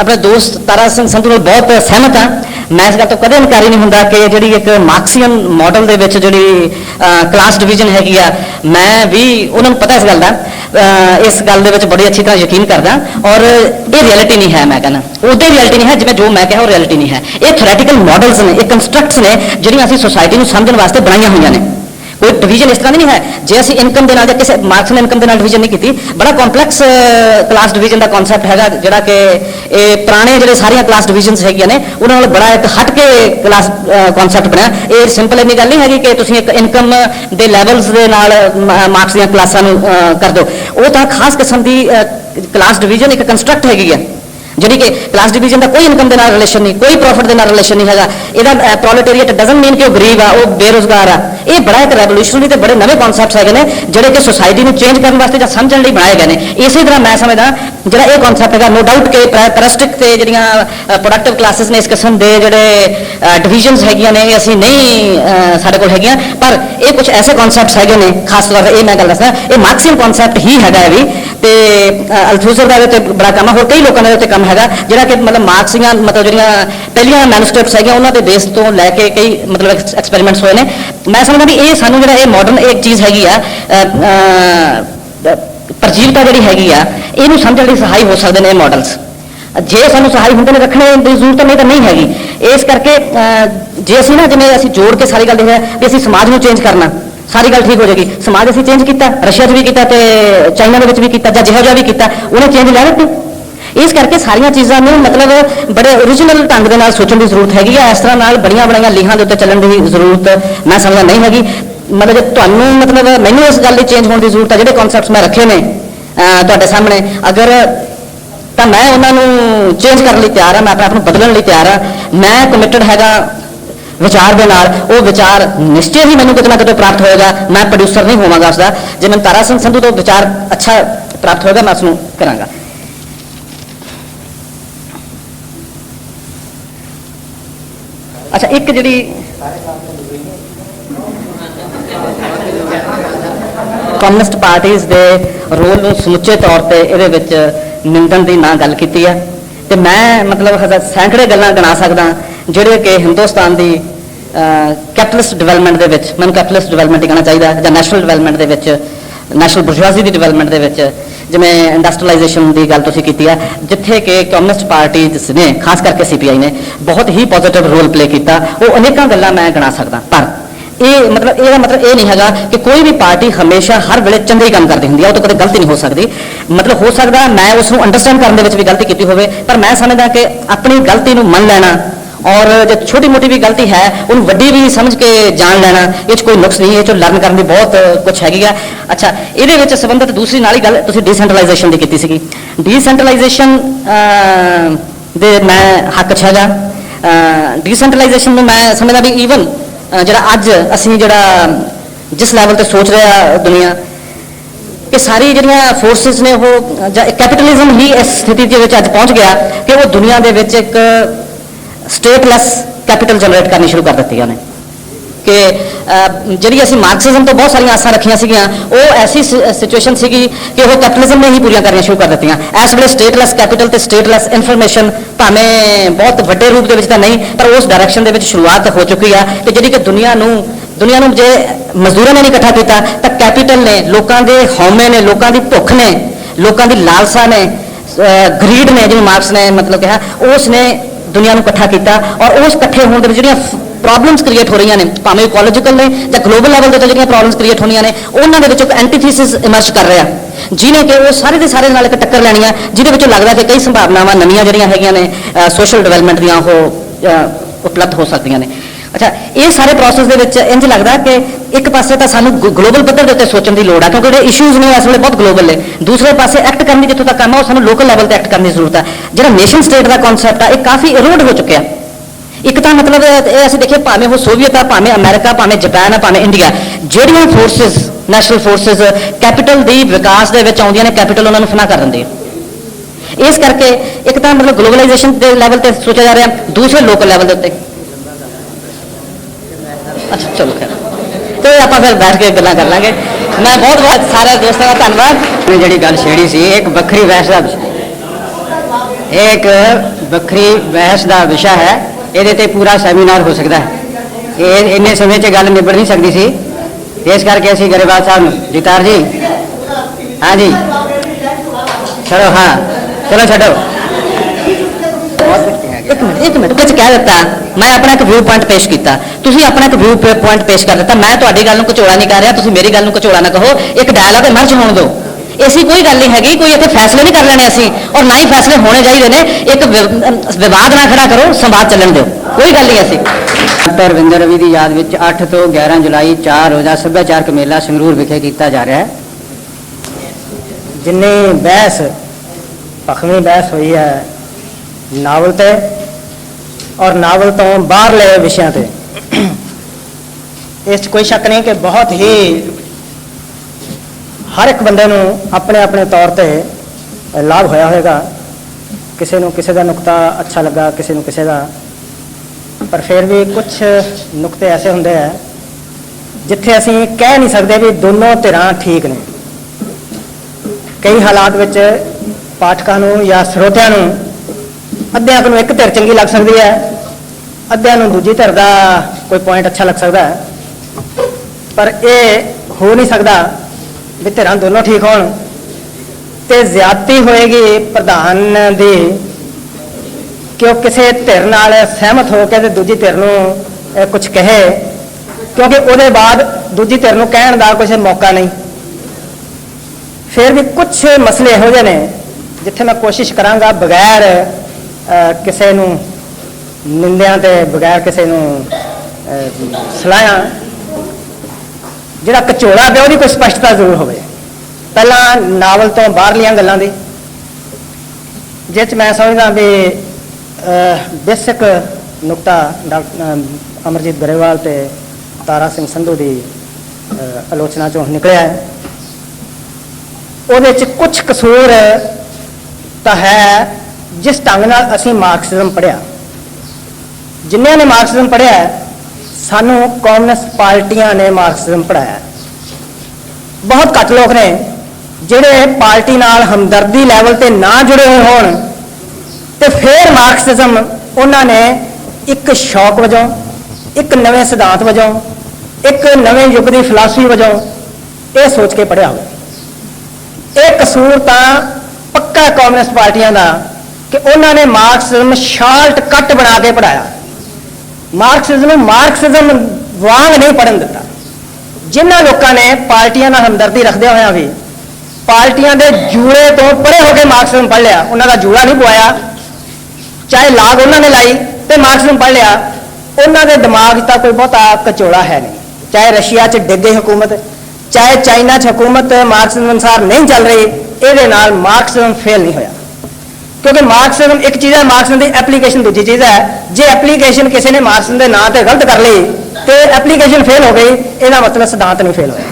ਆਪਣੇ ਦੋਸਤ ਤਾਰਾ ਸਿੰਘ ਸੰਧੂ ਨਾਲ ਬਹੁਤ ਸਹਿਮਤ ਹਾਂ। ਮੈਂ ਇਸ ਗੱਲ ਤੋਂ ਕਦੇ ਇਨਕਾਰੀ ਨਹੀਂ ਹੁੰਦਾ ਕਿ ਜਿਹੜੀ ਇੱਕ ਮਾਰਕਸੀਅਨ ਮਾਡਲ ਦੇ ਵਿੱਚ ਜਿਹੜੀ ਕਲਾਸ ਡਿਵੀਜ਼ਨ ਹੈਗੀ ਆ, ਮੈਂ ਵੀ ਉਹਨਾਂ ਨੂੰ ਪਤਾ ਇਸ ਗੱਲ ਦਾ ਇਸ ਗੱਲ ਦੇ ਵਿੱਚ ਬੜੀ ਅੱਛੀ ਤਰ੍ਹਾਂ ਯਕੀਨ ਕਰਦਾ ਔਰ ਇਹ ਰਿਐਲਿਟੀ ਨਹੀਂ ਹੈ ਮੈਂ ਕਹਿੰਦਾ। ਉਹਦੇ ਰਿਐਲਿਟੀ ਨਹੀਂ ਹੈ, ਜਿਵੇਂ ਜੋ ਮੈਂ ਕਿਹਾ ਉਹ ਰਿਐਲਿਟੀ ਨਹੀਂ ਹੈ। ਇਹ ਥਿਓਰੈਟੀਕਲ ਮਾਡਲਸ ਨੇ, ਇਹ ਕੰਸਟਰਕਟਸ ਨੇ, ਜਿਹੜੀਆਂ ਅਸੀਂ ਸੋਸਾਇਟੀ ਨੂੰ ਸਮਝਣ ਵਾਸਤੇ ਬਣਾਈਆਂ ਹੋਈਆਂ ਨੇ। ਕੋਈ ਡਿਵੀਜ਼ਨ ਇਸ ਤਰ੍ਹਾਂ ਦੀ ਨਹੀਂ ਹੈ। ਜੇ ਅਸੀਂ ਇਨਕਮ ਦੇ ਨਾਲ ਜਾਂ ਕਿਸੇ ਮਾਰਕਸ ਨੇ ਇਨਕਮ ਦੇ ਨਾਲ ਡਿਵੀਜ਼ਨ ਨਹੀਂ ਕੀਤੀ, ਬੜਾ ਕੰਪਲੈਕਸ ਕਲਾਸ ਡਿਵੀਜ਼ਨ ਦਾ ਕਨਸੈਪਟ ਹੈਗਾ, ਜਿਹੜਾ ਕਿ ਇਹ ਪੁਰਾਣੇ ਜਿਹੜੇ ਸਾਰੀਆਂ ਕਲਾਸ ਡਿਵੀਜ਼ਨਸ ਹੈਗੀਆਂ ਨੇ, ਉਹਨਾਂ ਨਾਲ ਬੜਾ ਇੱਕ ਹਟ ਕੇ ਕਲਾਸ ਕਨਸੈਪਟ ਬਣਿਆ। ਇਹ ਸਿੰਪਲ ਇੰਨੀ ਗੱਲ ਨਹੀਂ ਹੈਗੀ ਕਿ ਤੁਸੀਂ ਇੱਕ ਇਨਕਮ ਦੇ ਲੈਵਲਸ ਦੇ ਨਾਲ ਮਾਰਕਸ ਦੀਆਂ ਕਲਾਸਾਂ ਨੂੰ ਕਰ ਦਿਓ। ਉਹ ਤਾਂ ਖਾਸ ਕਿਸਮ ਦੀ ਕਲਾਸ ਡਿਵੀਜ਼ਨ ਇੱਕ ਕੰਸਟਰਕਟ ਹੈਗੀ ਹੈ ਜਿਹੜੀ ਕਿ ਕਲਾਸ ਡਿਵੀਜ਼ਨ ਦਾ ਕੋਈ ਇਨਕਮ ਦੇ ਨਾਲ ਰਿਲੇਸ਼ਨ ਨਹੀਂ, ਕੋਈ ਪ੍ਰੋਫਿਟ ਦੇ ਨਾਲ ਰਿਲੇਸ਼ਨ ਨਹੀਂ ਹੈਗਾ। ਇਹਦਾ ਪ੍ਰੋਲੇਟੇਰੀਏਟ ਡਸਨਟ ਮੀਨ ਕਿ ਉਹ ਗਰੀਬ ਆ, ਉਹ ਬੇਰੋਜ਼ਗਾਰ ਆ। ਇਹ ਬੜਾ ਇੱਕ ਰੈਵੋਲੂਸ਼ਨਰੀ ਤੇ ਬੜੇ ਨਵੇਂ ਕਨਸੈਪਟਸ ਹੈਗੇ ਨੇ, ਜਿਹੜੇ ਕਿ ਸੋਸਾਇਟੀ ਨੂੰ ਚੇਂਜ ਕਰਨ ਵਾਸਤੇ ਜਾਂ ਸਮਝਣ ਲਈ ਬਣਾਏ ਗਏ ਨੇ। ਇਸੇ ਤਰ੍ਹਾਂ ਮੈਂ ਸਮਝਦਾ, ਜਿਹੜਾ ਇਹ ਕਨਸੈਪਟ ਹੈਗਾ ਨੋ ਡਾਊਟ ਕਿ ਪੈਰਸਟਿਕ ਤੇ ਜਿਹੜੀਆਂ ਪ੍ਰੋਡਕਟਿਵ ਕਲਾਸਿਸ ਨੇ ਇਸ ਕਿਸਮ ਦੇ ਜਿਹੜੇ ਡਿਵੀਜ਼ਨਸ ਹੈਗੀਆਂ ਨੇ ਅਸੀਂ ਨਹੀਂ ਸਾਡੇ ਕੋਲ ਹੈਗੀਆਂ। ਪਰ ਇਹ ਕੁਝ ਐਸੇ ਕਨਸੈਪਟਸ ਹੈਗੇ ਨੇ, ਖਾਸ ਤੌਰ ਤੇ ਇਹ ਮੈਂ ਗੱਲ ਦੱਸਦਾ, ਇਹ ਮਾਰਕਸੀਅਨ ਕਨਸੈਪਟ ਹੀ ਹੈਗਾ ਇਹ ਵੀ ਤੇ ਅਲਥੂਸਰ ਦਾ ਇਹਦੇ ਤੇ ਬੜਾ ਕੰਮ ਆ, ਹੋਰ ਕਈ ਲੋਕਾਂ ਦਾ ਉੱਤੇ ਕੰਮ ਹੈਗਾ, ਜਿਹੜਾ ਕਿ ਮਤਲਬ ਮਾਰਕਸੀਆਂ ਮਤਲਬ ਜਿਹੜੀਆਂ ਪਹਿਲੀਆਂ ਮੈਨੂਸਕ੍ਰਿਪਟਸ ਹੈਗੀਆਂ, ਉਹਨਾਂ ਦੇ ਬੇਸ ਤੋਂ ਲੈ ਕੇ ਕਈ ਮਤਲਬ ਐਕਸਪੈਰੀਮੈਂਟਸ ਹੋਏ ਨੇ। ਮੈਂ ਸਮਝਦਾ ਵੀ ਇਹ ਸਾਨੂੰ ਜਿਹੜਾ ਇਹ ਮਾਡਰਨ ਇੱਕ ਚੀਜ਼ ਹੈਗੀ ਆ ਪ੍ਰਜੀਵਤਾ ਜਿਹੜੀ ਹੈਗੀ ਆ, ਇਹਨੂੰ ਸਮਝਣ ਲਈ ਸਹਾਈ ਹੋ ਸਕਦੇ ਨੇ ਇਹ ਮਾਡਲਸ ਜੇ ਸਾਨੂੰ ਸਹਾਈ ਹੁੰਦੇ ਨੇ ਰੱਖਣੇ ਦੀ ਜ਼ਰੂਰਤ ਨਹੀਂ ਤਾਂ ਨਹੀਂ ਹੈਗੀ। ਇਸ ਕਰਕੇ ਜੇ ਅਸੀਂ ਨਾ, ਜਿਵੇਂ ਅਸੀਂ ਜੋੜ ਕੇ ਸਾਰੀ ਗੱਲ ਦੇਖ ਰਹੇ ਹਾਂ ਵੀ ਅਸੀਂ ਸਮਾਜ ਨੂੰ ਚੇਂਜ ਕਰਨਾ ਸਾਰੀ ਗੱਲ ਠੀਕ ਹੋ ਜਾਏਗੀ। ਸਮਾਜ ਅਸੀਂ ਚੇਂਜ ਕੀਤਾ ਰਸ਼ੀਆ 'ਚ ਵੀ ਕੀਤਾ ਤੇ ਚਾਈਨਾ ਦੇ ਵਿੱਚ ਵੀ ਕੀਤਾ ਜਾਂ ਜਿਹੋ ਜਿਹਾ ਵੀ ਕੀਤਾ, ਉਹਨੇ ਚੇਂਜ ਲੈ ਲਿੱਤੀ ਇਸ ਕਰਕੇ ਸਾਰੀਆਂ ਚੀਜ਼ਾਂ ਨੂੰ ਮਤਲਬ ਬੜੇ ਓਰੀਜਨਲ ਢੰਗ ਦੇ ਨਾਲ ਸੋਚਣ ਦੀ ਜ਼ਰੂਰਤ ਹੈਗੀ ਆ। ਇਸ ਤਰ੍ਹਾਂ ਨਾਲ ਬੜੀਆਂ ਬੜੀਆਂ ਲੀਹਾਂ ਦੇ ਉੱਤੇ ਚੱਲਣ ਦੀ ਜ਼ਰੂਰਤ ਮੈਂ ਸਮਝਦਾ ਨਹੀਂ ਹੈਗੀ। ਮਤਲਬ ਜੇ ਤੁਹਾਨੂੰ ਮਤਲਬ ਮੈਨੂੰ ਇਸ ਗੱਲ ਲਈ ਚੇਂਜ ਹੋਣ ਦੀ ਜ਼ਰੂਰਤ ਹੈ ਜਿਹੜੇ ਕਨਸੈਪਟਸ ਮੈਂ ਰੱਖੇ ਨੇ ਤੁਹਾਡੇ ਸਾਹਮਣੇ, ਅਗਰ ਤਾਂ ਮੈਂ ਉਹਨਾਂ ਨੂੰ ਚੇਂਜ ਕਰਨ ਲਈ ਤਿਆਰ ਹਾਂ ਮੈਂ ਆਪਣੇ ਆਪ ਨੂੰ ਬਦਲਣ ਲਈ ਤਿਆਰ ਹਾਂ ਮੈਂ ਕਮਿਟਡ ਹੈਗਾ ਵਿਚਾਰ ਦੇ ਨਾਲ, ਉਹ ਵਿਚਾਰ ਨਿਸ਼ਚੈ ਹੀ ਮੈਨੂੰ ਕਿਤੇ ਨਾ ਕਿਤੇ ਪ੍ਰਾਪਤ ਹੋਏਗਾ, ਮੈਂ ਪ੍ਰੋਡਿਊਸਰ ਨਹੀਂ ਹੋਵਾਂਗਾ ਉਸਦਾ। ਜੇ ਮੈਂ ਤਾਰਾ ਸਿੰਘ ਸੰਧੂ ਤੋਂ ਵਿਚਾਰ ਅੱਛਾ ਪ੍ਰਾਪਤ ਹੋਏਗਾ, ਮੈਂ ਉਸ ਨੂੰ ਕਰਾਂਗਾ। ਅੱਛਾ, ਇੱਕ ਜਿਹੜੀ ਕਮਿਊਨਿਸਟ ਪਾਰਟੀਆਂ ਦੇ ਰੋਲ ਨੂੰ ਸਮੁੱਚੇ ਤੌਰ ਤੇ ਇਹਦੇ ਵਿੱਚ ਨਿੰਦਣ ਦੀ ਨਾ ਗੱਲ ਕੀਤੀ ਹੈ ਤੇ ਮੈਂ ਮਤਲਬ ਸੈਂਕੜੇ ਗੱਲਾਂ ਗਿਣਾ ਸਕਦਾ, ਜਿਹੜੇ ਕਿ ਹਿੰਦੁਸਤਾਨ ਦੀ ਕੈਪੀਟਲਿਸਟ ਡਿਵੈਲਪਮੈਂਟ ਦੇ ਵਿੱਚ, ਮੈਨੂੰ ਕੈਪੀਟਲਿਸਟ ਡਿਵੈਲਪਮੈਂਟ ਹੀ ਕਹਿਣਾ ਚਾਹੀਦਾ, ਜਾਂ ਨੈਸ਼ਨਲ ਡਿਵੈਲਪਮੈਂਟ ਦੇ ਵਿੱਚ ਨੈਸ਼ਨਲ ਬੁਰਜੁਆਜ਼ੀ ਦੀ ਡਿਵੈਲਪਮੈਂਟ ਦੇ ਵਿੱਚ, ਜਿਵੇਂ ਇੰਡਸਟਰੀਅਲਾਈਜੇਸ਼ਨ ਦੀ ਗੱਲ ਤੁਸੀਂ ਕੀਤੀ ਹੈ ਜਿੱਥੇ ਕਿ ਕਮਿਊਨਿਸਟ ਪਾਰਟੀ ਜਿਸ ਨੇ, ਖਾਸ ਕਰਕੇ ਸੀਪੀਆਈ ਨੇ, ਬਹੁਤ ਹੀ ਪੋਜ਼ਿਟਿਵ ਰੋਲ ਪਲੇ ਕੀਤਾ, ਉਹ ਅਨੇਕਾਂ ਗੱਲਾਂ ਮੈਂ ਗਿਣਾ ਸਕਦਾ, ਪਰ ਇਹ ਮਤਲਬ, ਇਹਦਾ ਮਤਲਬ ਇਹ ਨਹੀਂ ਹੈਗਾ ਕਿ ਕੋਈ ਵੀ ਪਾਰਟੀ ਹਮੇਸ਼ਾ ਹਰ ਵੇਲੇ ਚੰਗੇ ਕੰਮ ਕਰਦੀ ਹੁੰਦੀ ਹੈ ਉਹ ਤਾਂ ਕਦੇ ਗਲਤੀ ਨਹੀਂ ਹੋ ਸਕਦੀ। ਮਤਲਬ ਹੋ ਸਕਦਾ ਮੈਂ ਉਸ ਨੂੰ ਅੰਡਰਸਟੈਂਡ ਕਰਨ ਦੇ ਵਿੱਚ ਵੀ ਗਲਤੀ ਕੀਤੀ ਹੋਵੇ, ਪਰ ਮੈਂ ਸਮਝਦਾ ਕਿ ਆਪਣੀ ਗਲਤੀ ਨੂੰ ਮੰਨ ਲੈਣਾ ਔਰ ਜੇ ਛੋਟੀ ਮੋਟੀ ਵੀ ਗਲਤੀ ਹੈ, ਉਹਨੂੰ ਵੱਡੀ ਵੀ ਸਮਝ ਕੇ ਜਾਣ ਲੈਣਾ, ਇਹ 'ਚ ਕੋਈ ਨੁਕਸ ਨਹੀਂ, ਇਹ 'ਚੋਂ ਲਰਨ ਕਰਨ ਦੀ ਬਹੁਤ ਕੁਝ ਹੈਗੀ ਆ। ਅੱਛਾ, ਇਹਦੇ ਵਿੱਚ ਸੰਬੰਧਿਤ ਦੂਸਰੀ ਨਾਲ ਹੀ ਗੱਲ, ਤੁਸੀਂ ਡੀਸੈਂਟਰਲਾਈਜੇਸ਼ਨ ਦੀ ਕੀਤੀ ਸੀਗੀ। ਡੀਸੈਂਟਰਲਾਈਜੇਸ਼ਨ ਦੇ ਮੈਂ ਹੱਕ 'ਚ ਹੈਗਾ। ਡੀਸੈਂਟਰਲਾਈਜੇਸ਼ਨ ਨੂੰ ਮੈਂ ਸਮਝਦਾ ਵੀ ਈਵਨ ਜਿਹੜਾ ਅੱਜ ਅਸੀਂ ਜਿਹੜਾ ਜਿਸ ਲੈਵਲ ਤੇ ਸੋਚ ਰਿਹਾ ਦੁਨੀਆ ਕਿ ਸਾਰੀ ਜਿਹੜੀਆਂ ਫੋਰਸਸ ਨੇ ਉਹ, ਜਾਂ ਕੈਪੀਟਲਿਜ਼ਮ ਹੀ ਇਸ ਸਥਿਤੀ ਦੇ ਵਿੱਚ ਅੱਜ ਪਹੁੰਚ ਗਿਆ ਕਿ ਉਹ ਦੁਨੀਆ ਦੇ ਵਿੱਚ ਇੱਕ ਸਟੇਟਲੈਸ ਕੈਪੀਟਲ ਜਨਰੇਟ ਕਰਨੀ ਸ਼ੁਰੂ ਕਰ ਦਿੱਤੀਆਂ ਨੇ ਕਿ ਜਿਹੜੀ ਅਸੀਂ ਮਾਰਕਸਿਜ਼ਮ ਤੋਂ ਬਹੁਤ ਸਾਰੀਆਂ ਆਸਾਂ ਰੱਖੀਆਂ ਸੀਗੀਆਂ, ਉਹ ਐਸੀ ਸਿਚੁਏਸ਼ਨ ਸੀਗੀ ਕਿ ਉਹ ਕੈਪੀਟਲਿਜ਼ਮ ਨੇ ਹੀ ਪੂਰੀਆਂ ਕਰਨੀਆਂ ਸ਼ੁਰੂ ਕਰ ਦਿੱਤੀਆਂ। ਇਸ ਵੇਲੇ ਸਟੇਟਲੈਸ ਕੈਪੀਟਲ ਤੇ ਸਟੇਟਲੈਸ ਇਨਫੋਰਮੇਸ਼ਨ ਭਾਵੇਂ ਬਹੁਤ ਵੱਡੇ ਰੂਪ ਦੇ ਵਿੱਚ ਤਾਂ ਨਹੀਂ, ਪਰ ਉਸ ਡਾਇਰੈਕਸ਼ਨ ਦੇ ਵਿੱਚ ਸ਼ੁਰੂਆਤ ਹੋ ਚੁੱਕੀ ਆ ਕਿ ਜਿਹੜੀ ਕਿ ਦੁਨੀਆ ਨੂੰ ਦੁਨੀਆ ਨੂੰ ਜੇ ਮਜ਼ਦੂਰਾਂ ਨੇ ਨਹੀਂ ਇਕੱਠਾ ਕੀਤਾ, ਤਾਂ ਕੈਪੀਟਲ ਨੇ, ਲੋਕਾਂ ਦੇ ਹਉਮੈ ਨੇ, ਲੋਕਾਂ ਦੀ ਭੁੱਖ ਨੇ, ਲੋਕਾਂ ਦੀ ਲਾਲਸਾ ਨੇ ਗਰੀਡ ਨੇ ਜਿਵੇਂ ਮਾਰਕਸ ਨੇ ਮਤਲਬ ਕਿਹਾ, ਉਸ ਨੇ ਦੁਨੀਆ ਨੂੰ ਇਕੱਠਾ ਕੀਤਾ ਔਰ ਉਸ ਇਕੱਠੇ ਹੋਣ ਦੇ ਵਿੱਚ ਜਿਹੜੀਆਂ ਪ੍ਰੋਬਲਮਸ ਕ੍ਰੀਏਟ ਹੋ ਰਹੀਆਂ ਨੇ, ਭਾਵੇਂ ਇਕੋਲੋਜੀਕਲ ਨੇ ਜਾਂ ਗਲੋਬਲ ਲੈਵਲ ਦੇ ਉੱਤੇ ਜਿਹੜੀਆਂ ਪ੍ਰੋਬਲਮਸ ਕ੍ਰੀਏਟ ਹੋਣੀਆਂ ਨੇ, ਉਹਨਾਂ ਦੇ ਵਿੱਚੋਂ ਇੱਕ ਐਂਟੀਥੀਸਿਸ ਇਮਰਜ ਕਰ ਰਿਹਾ। ਜਿਹਨੇ ਕਿ ਉਹ ਸਾਰੇ ਦੇ ਸਾਰੇ ਨਾਲ ਇੱਕ ਟੱਕਰ ਲੈਣੀ ਆ ਜਿਹਦੇ ਵਿੱਚੋਂ ਲੱਗਦਾ ਕਿ ਕਈ ਸੰਭਾਵਨਾਵਾਂ ਨਵੀਆਂ ਜਿਹੜੀਆਂ ਹੈਗੀਆਂ ਨੇ ਸੋਸ਼ਲ ਡਿਵੈਲਪਮੈਂਟ ਦੀਆਂ ਉਹ ਉਪਲਬਧ ਹੋ ਸਕਦੀਆਂ ਨੇ। ਅੱਛਾ, ਇਹ ਸਾਰੇ ਪ੍ਰੋਸੈਸ ਦੇ ਵਿੱਚ ਇੰਜ ਲੱਗਦਾ ਕਿ ਇੱਕ ਪਾਸੇ ਤਾਂ ਸਾਨੂੰ ਗਲੋਬਲ ਪੱਧਰ ਦੇ ਉੱਤੇ ਸੋਚਣ ਦੀ ਲੋੜ ਆ, ਕਿਉਂਕਿ ਜਿਹੜੇ ਇਸ਼ੂਜ਼ ਨੇ ਇਸ ਵੇਲੇ ਬਹੁਤ ਗਲੋਬਲ ਨੇ। ਦੂਸਰੇ ਪਾਸੇ ਐਕਟ ਕਰਨ ਦੀ ਜਿੱਥੋਂ ਤੱਕ ਕੰਮ ਆ, ਉਹ ਸਾਨੂੰ ਲੋਕਲ ਲੈਵਲ ਤੇ ਐਕਟ ਕਰਨ ਦੀ ਜ਼ਰੂਰਤ ਆ। ਜਿਹੜਾ ਨੇਸ਼ਨ ਸਟੇਟ ਦਾ ਕਨਸੈਪਟ ਆ, ਇਹ ਕਾਫੀ ਇਰੋਡ ਹੋ ਚੁੱਕਿਆ। ਇੱਕ ਤਾਂ ਮਤਲਬ ਇਹ ਅਸੀਂ ਦੇਖੀਏ, ਭਾਵੇਂ ਉਹ ਸੋਵੀਅਤ ਆ, ਭਾਵੇਂ ਅਮਰੀਕਾ, ਭਾਵੇਂ ਜਾਪਾਨ ਆ, ਭਾਵੇਂ ਇੰਡੀਆ, ਜਿਹੜੀਆਂ ਫੋਰਸਸ ਨੈਸ਼ਨਲ ਫੋਰਸਸ ਕੈਪੀਟਲ ਦੀ ਵਿਕਾਸ ਦੇ ਵਿੱਚ ਆਉਂਦੀਆਂ ਨੇ ਕੈਪੀਟਲ ਉਹਨਾਂ ਨੂੰ ਫਨਾ ਕਰ ਦਿੰਦੇ ਆ। ਇਸ ਕਰਕੇ ਇੱਕ ਤਾਂ ਮਤਲਬ ਗਲੋਬਲਾਈਜੇਸ਼ਨ ਦੇ ਲੈਵਲ ਤੇ ਸੋਚਿਆ ਜਾ ਰਿਹਾ, ਦੂਸਰੇ ਲੋਕਲ ਲੈਵਲ ਦੇ ਉੱਤੇ। ਅੱਛਾ, ਚਲੋ ਖੈਰ। ਤੇ ਆਪਾਂ ਫਿਰ ਬੈਠ ਕੇ ਗੱਲਾਂ ਕਰ ਲਾਂਗੇ। ਮੈਂ ਬਹੁਤ ਬਹੁਤ ਸਾਰੇ ਦੋਸਤਾਂ ਦਾ ਧੰਨਵਾਦ। ਨੇ ਜਿਹੜੀ ਗੱਲ ਛੇੜੀ ਸੀ, ਇੱਕ ਵੱਖਰੀ ਬਹਿਸ ਦਾ ਵਿਸ਼ਾ ਇੱਕ ਵੱਖਰੀ ਬਹਿਸ ਦਾ ਵਿਸ਼ਾ ਹੈ। ਇਹਦੇ ਤੇ ਪੂਰਾ ਸੈਮੀਨਾਰ ਹੋ ਸਕਦਾ ਹੈ। ਇਹ ਇੰਨੇ ਸਮੇਂ 'ਚ ਗੱਲ ਨਿਬੜ ਨਹੀਂ ਸਕਦੀ ਸੀ। ਇਸ ਕਰਕੇ ਅਸੀਂ ਗਰੇਵਾਲ ਸਾਹਿਬ ਨੂੰ ਜਿਤਾਰ ਜੀ। ਹਾਂ ਜੀ ਚਲੋ, ਹਾਂ। ਚਲੋ, ਛੱਡੋ। ਇੱਕ ਮਿੰਟ ਇੱਕ ਮਿੰਟ ਕੁਝ ਕਹਿ ਦਿੱਤਾ। ਮੈਂ ਆਪਣਾ ਇੱਕ ਵਿਊ ਪੁਆਇੰਟ ਪੇਸ਼ ਕੀਤਾ। ਤੁਸੀਂ ਆਪਣਾ ਇੱਕ ਵਿਊ ਪੁਆਇੰਟ ਪੇਸ਼ ਕਰ ਦਿੱਤਾ। ਮੈਂ ਤੁਹਾਡੀ ਗੱਲ ਨੂੰ ਘਚੋਲਾ ਨਹੀਂ ਕਰ ਰਿਹਾ, ਤੁਸੀਂ ਮੇਰੀ ਗੱਲ ਨੂੰ ਘਚੋਲਾ ਨਾ ਕਹੋ। ਇੱਕ ਡਾਇਲੌਗ ਇਮਰਜ ਹੋਣ ਦਿਓ। ਐਸੀ ਕੋਈ ਗੱਲ ਨਹੀਂ ਹੈਗੀ, ਕੋਈ ਇੱਥੇ ਫੈਸਲੇ ਨਹੀਂ ਕਰ ਲੈਣੇ ਅਸੀਂ। ਔਰ ਨਾ ਹੀ ਫੈਸਲੇ ਹੋਣੇ ਚਾਹੀਦੇ ਨੇ। ਇੱਕ ਵਿਵਾਦ ਨਾ ਖੜਾ ਕਰੋ, ਸੰਵਾਦ ਚੱਲਣ ਦਿਓ। ਕੋਈ ਗੱਲ ਨਹੀਂ ਐਸੀ। ਡਾਕਟਰ ਰਵਿੰਦਰ ਰਵੀ ਦੀ ਯਾਦ ਵਿੱਚ 8 ਤੋਂ 11 ਜੁਲਾਈ 4 ਰੋਜ਼ਾ ਸੱਭਿਆਚਾਰਕ ਮੇਲਾ ਸੰਗਰੂਰ ਵਿਖੇ ਕੀਤਾ ਜਾ ਰਿਹਾ ਹੈ। ਜਿੰਨੀ ਬਹਿਸ ਭਖਵੀਂ ਬਹਿਸ ਹੋਈ ਹੈ, ਨਾਵਲ ਤੇ ਔਰ ਨਾਵਲ ਤੋਂ ਬਾਹਰਲੇ ਵਿਸ਼ਿਆਂ ਤੇ। ਇਸ 'ਚ ਕੋਈ ਸ਼ੱਕ ਨਹੀਂ ਕਿ ਬਹੁਤ ਹੀ ਹਰ ਇੱਕ ਬੰਦੇ ਨੂੰ ਆਪਣੇ ਆਪਣੇ ਤੌਰ ਤੇ ਲਾਭ ਹੋਇਆ ਹੋਵੇਗਾ। ਕਿਸੇ ਨੂੰ ਕਿਸੇ ਦਾ ਨੁਕਤਾ ਅੱਛਾ ਲੱਗਾ, ਕਿਸੇ ਨੂੰ ਕਿਸੇ ਦਾ। ਪਰ ਫਿਰ ਵੀ ਕੁਝ ਨੁਕਤੇ ਐਸੇ ਹੁੰਦੇ ਆ ਜਿੱਥੇ ਅਸੀਂ ਕਹਿ ਨਹੀਂ ਸਕਦੇ ਵੀ ਦੋਨੋਂ ਧਿਰਾਂ ਠੀਕ ਨੇ। ਕਈ ਹਾਲਾਤ ਵਿੱਚ ਪਾਠਕਾਂ ਨੂੰ ਜਾਂ ਸਰੋਤਿਆਂ ਨੂੰ ਅੱਧਿਆਂ ਨੂੰ ਇੱਕ ਧਿਰ ਚੰਗੀ ਲੱਗ ਸਕਦੀ ਹੈ, ਅੱਧਿਆਂ ਨੂੰ ਦੂਜੀ ਧਿਰ ਦਾ ਕੋਈ ਪੁਆਇੰਟ ਅੱਛਾ ਲੱਗ ਸਕਦਾ ਹੈ। ਪਰ ਇਹ ਹੋ ਨਹੀਂ ਸਕਦਾ ਵੀ ਧਿਰਾਂ ਦੋਨੋਂ ਠੀਕ ਹੋਣ। ਤੇ ਜ਼ਿਆਦਤੀ ਹੋਏਗੀ ਪ੍ਰਧਾਨ ਦੀ ਕਿ ਉਹ ਕਿਸੇ ਧਿਰ ਨਾਲ ਸਹਿਮਤ ਹੋ ਕੇ ਤੇ ਦੂਜੀ ਧਿਰ ਨੂੰ ਕੁਝ ਕਹੇ। ਕਿਉਂਕਿ ਉਹਦੇ ਬਾਅਦ ਦੂਜੀ ਧਿਰ ਨੂੰ ਕਹਿਣ ਦਾ ਕੋਈ ਮੌਕਾ ਨਹੀਂ। ਫਿਰ ਵੀ ਕੁਝ ਮਸਲੇ ਇਹੋ ਜਿਹੇ ਨੇ ਜਿੱਥੇ ਮੈਂ ਕੋਸ਼ਿਸ਼ ਕਰਾਂਗਾ ਬਗੈਰ ਕਿਸੇ ਨੂੰ ਨਿੰਦਿਆਂ ਤੇ ਬਗੈਰ ਕਿਸੇ ਨੂੰ ਸਲਾਹਾਂ, ਜਿਹੜਾ ਕਚੋੜਾ ਪਿਆ ਉਹਦੀ ਕੋਈ ਸਪਸ਼ਟਤਾ ਜ਼ਰੂਰ ਹੋਵੇ। ਪਹਿਲਾਂ ਨਾਵਲ ਤੋਂ ਬਾਹਰਲੀਆਂ ਗੱਲਾਂ ਦੀ ਜਿਸ 'ਚ ਮੈਂ ਸਮਝਦਾ ਵੀ ਬੇਸਿਕ ਨੁਕਤਾ ਡਾਕਟਰ ਅਮਰਜੀਤ ਗਰੇਵਾਲ ਤੇ ਤਾਰਾ ਸਿੰਘ ਸੰਧੂ ਦੀ ਆਲੋਚਨਾ ਚੋਂ ਨਿਕਲਿਆ ਹੈ। ਉਹਦੇ 'ਚ ਕੁਝ ਕਸੂਰ ਤਾਂ ਹੈ ਜਿਸ ਢੰਗ ਨਾਲ ਅਸੀਂ ਮਾਰਕਸਿਜ਼ਮ ਪੜ੍ਹਿਆ, ਜਿਨ੍ਹਾਂ ਨੇ ਮਾਰਕਸਿਜ਼ਮ ਪੜ੍ਹਿਆ, ਸਾਨੂੰ ਕਮਿਊਨਿਸਟ ਪਾਰਟੀਆਂ ਨੇ ਮਾਰਕਸਿਜ਼ਮ ਪੜ੍ਹਾਇਆ। ਬਹੁਤ ਘੱਟ ਲੋਕ ਨੇ ਜਿਹੜੇ ਪਾਰਟੀ ਨਾਲ ਹਮਦਰਦੀ ਲੈਵਲ ਤੇ ਨਾ ਜੁੜੇ ਹੋਏ ਹੋਣ ਤੇ ਫਿਰ ਮਾਰਕਸਿਜ਼ਮ ਉਹਨਾਂ ਨੇ ਇੱਕ ਸ਼ੌਕ ਵਜੋਂ, ਇੱਕ ਨਵੇਂ ਸਿਧਾਂਤ ਵਜੋਂ, ਇੱਕ ਨਵੇਂ ਯੁੱਗ ਦੀ ਫਿਲਾਸਫੀ ਵਜੋਂ ਇਹ ਸੋਚ ਕੇ ਪੜ੍ਹਿਆ ਹੋਵੇ। ਇਹ ਕਸੂਰ ਤਾਂ ਪੱਕਾ ਕਮਿਊਨਿਸਟ ਪਾਰਟੀਆਂ ਦਾ ਕਿ ਉਹਨਾਂ ਨੇ ਮਾਰਕਸਿਜ਼ਮ ਸ਼ਾਰਟ ਕੱਟ ਬਣਾ ਕੇ ਪੜਾਇਆ ਮਾਰਕਸਿਜ਼ਮ ਨੂੰ ਮਾਰਕਸਿਜ਼ਮ ਵਾਂਗ ਨਹੀਂ ਪੜਨ ਦਿੱਤਾ। ਜਿਨ੍ਹਾਂ ਲੋਕਾਂ ਨੇ ਪਾਰਟੀਆਂ ਨਾਲ ਹਮਦਰਦੀ ਰੱਖਦੇ ਹੋਇਆਂ ਵੀ ਪਾਰਟੀਆਂ ਦੇ ਜੂੜੇ ਤੋਂ ਪਰੇ ਹੋ ਕੇ ਮਾਰਕਸਿਜ਼ਮ ਪੜ੍ਹ ਲਿਆ, ਉਹਨਾਂ ਦਾ ਜੂੜਾ ਨਹੀਂ ਪਵਾਇਆ। ਚਾਹੇ ਲਾਗ ਉਹਨਾਂ ਨੇ ਲਾਈ ਤੇ ਮਾਰਕਸਿਜ਼ਮ ਪੜ੍ਹ ਲਿਆ, ਉਹਨਾਂ ਦੇ ਦਿਮਾਗ 'ਚ ਤਾਂ ਕੋਈ ਬਹੁਤਾ ਕਚੋੜਾ ਹੈ ਨਹੀਂ। ਚਾਹੇ ਰਸ਼ੀਆ 'ਚ ਡਿੱਗੇ ਹਕੂਮਤ, ਚਾਹੇ ਚਾਈਨਾ 'ਚ ਹਕੂਮਤ ਮਾਰਕਸਿਜ਼ਮ ਅਨੁਸਾਰ ਨਹੀਂ ਚੱਲ ਰਹੀ, ਇਹਦੇ ਨਾਲ ਮਾਰਕਸਿਜ਼ਮ ਫੇਲ ਨਹੀਂ ਹੋਇਆ। ਕਿਉਂਕਿ ਮਾਰਕਸਿਜ਼ਮ ਇੱਕ ਚੀਜ਼ ਹੈ, ਮਾਰਕਸਿਜ਼ਮ ਦੀ ਐਪਲੀਕੇਸ਼ਨ ਦੂਜੀ ਚੀਜ਼ ਹੈ। ਜੇ ਐਪਲੀਕੇਸ਼ਨ ਕਿਸੇ ਨੇ ਮਾਰਕਸਿਜ਼ਮ ਦੇ ਨਾਂ ਤੇ ਗਲਤ ਕਰ ਲਈ ਤੇ ਐਪਲੀਕੇਸ਼ਨ ਫੇਲ ਹੋ ਗਈ, ਇਹਦਾ ਮਤਲਬ ਸਿਧਾਂਤ ਨਹੀਂ ਫੇਲ ਹੋਇਆ।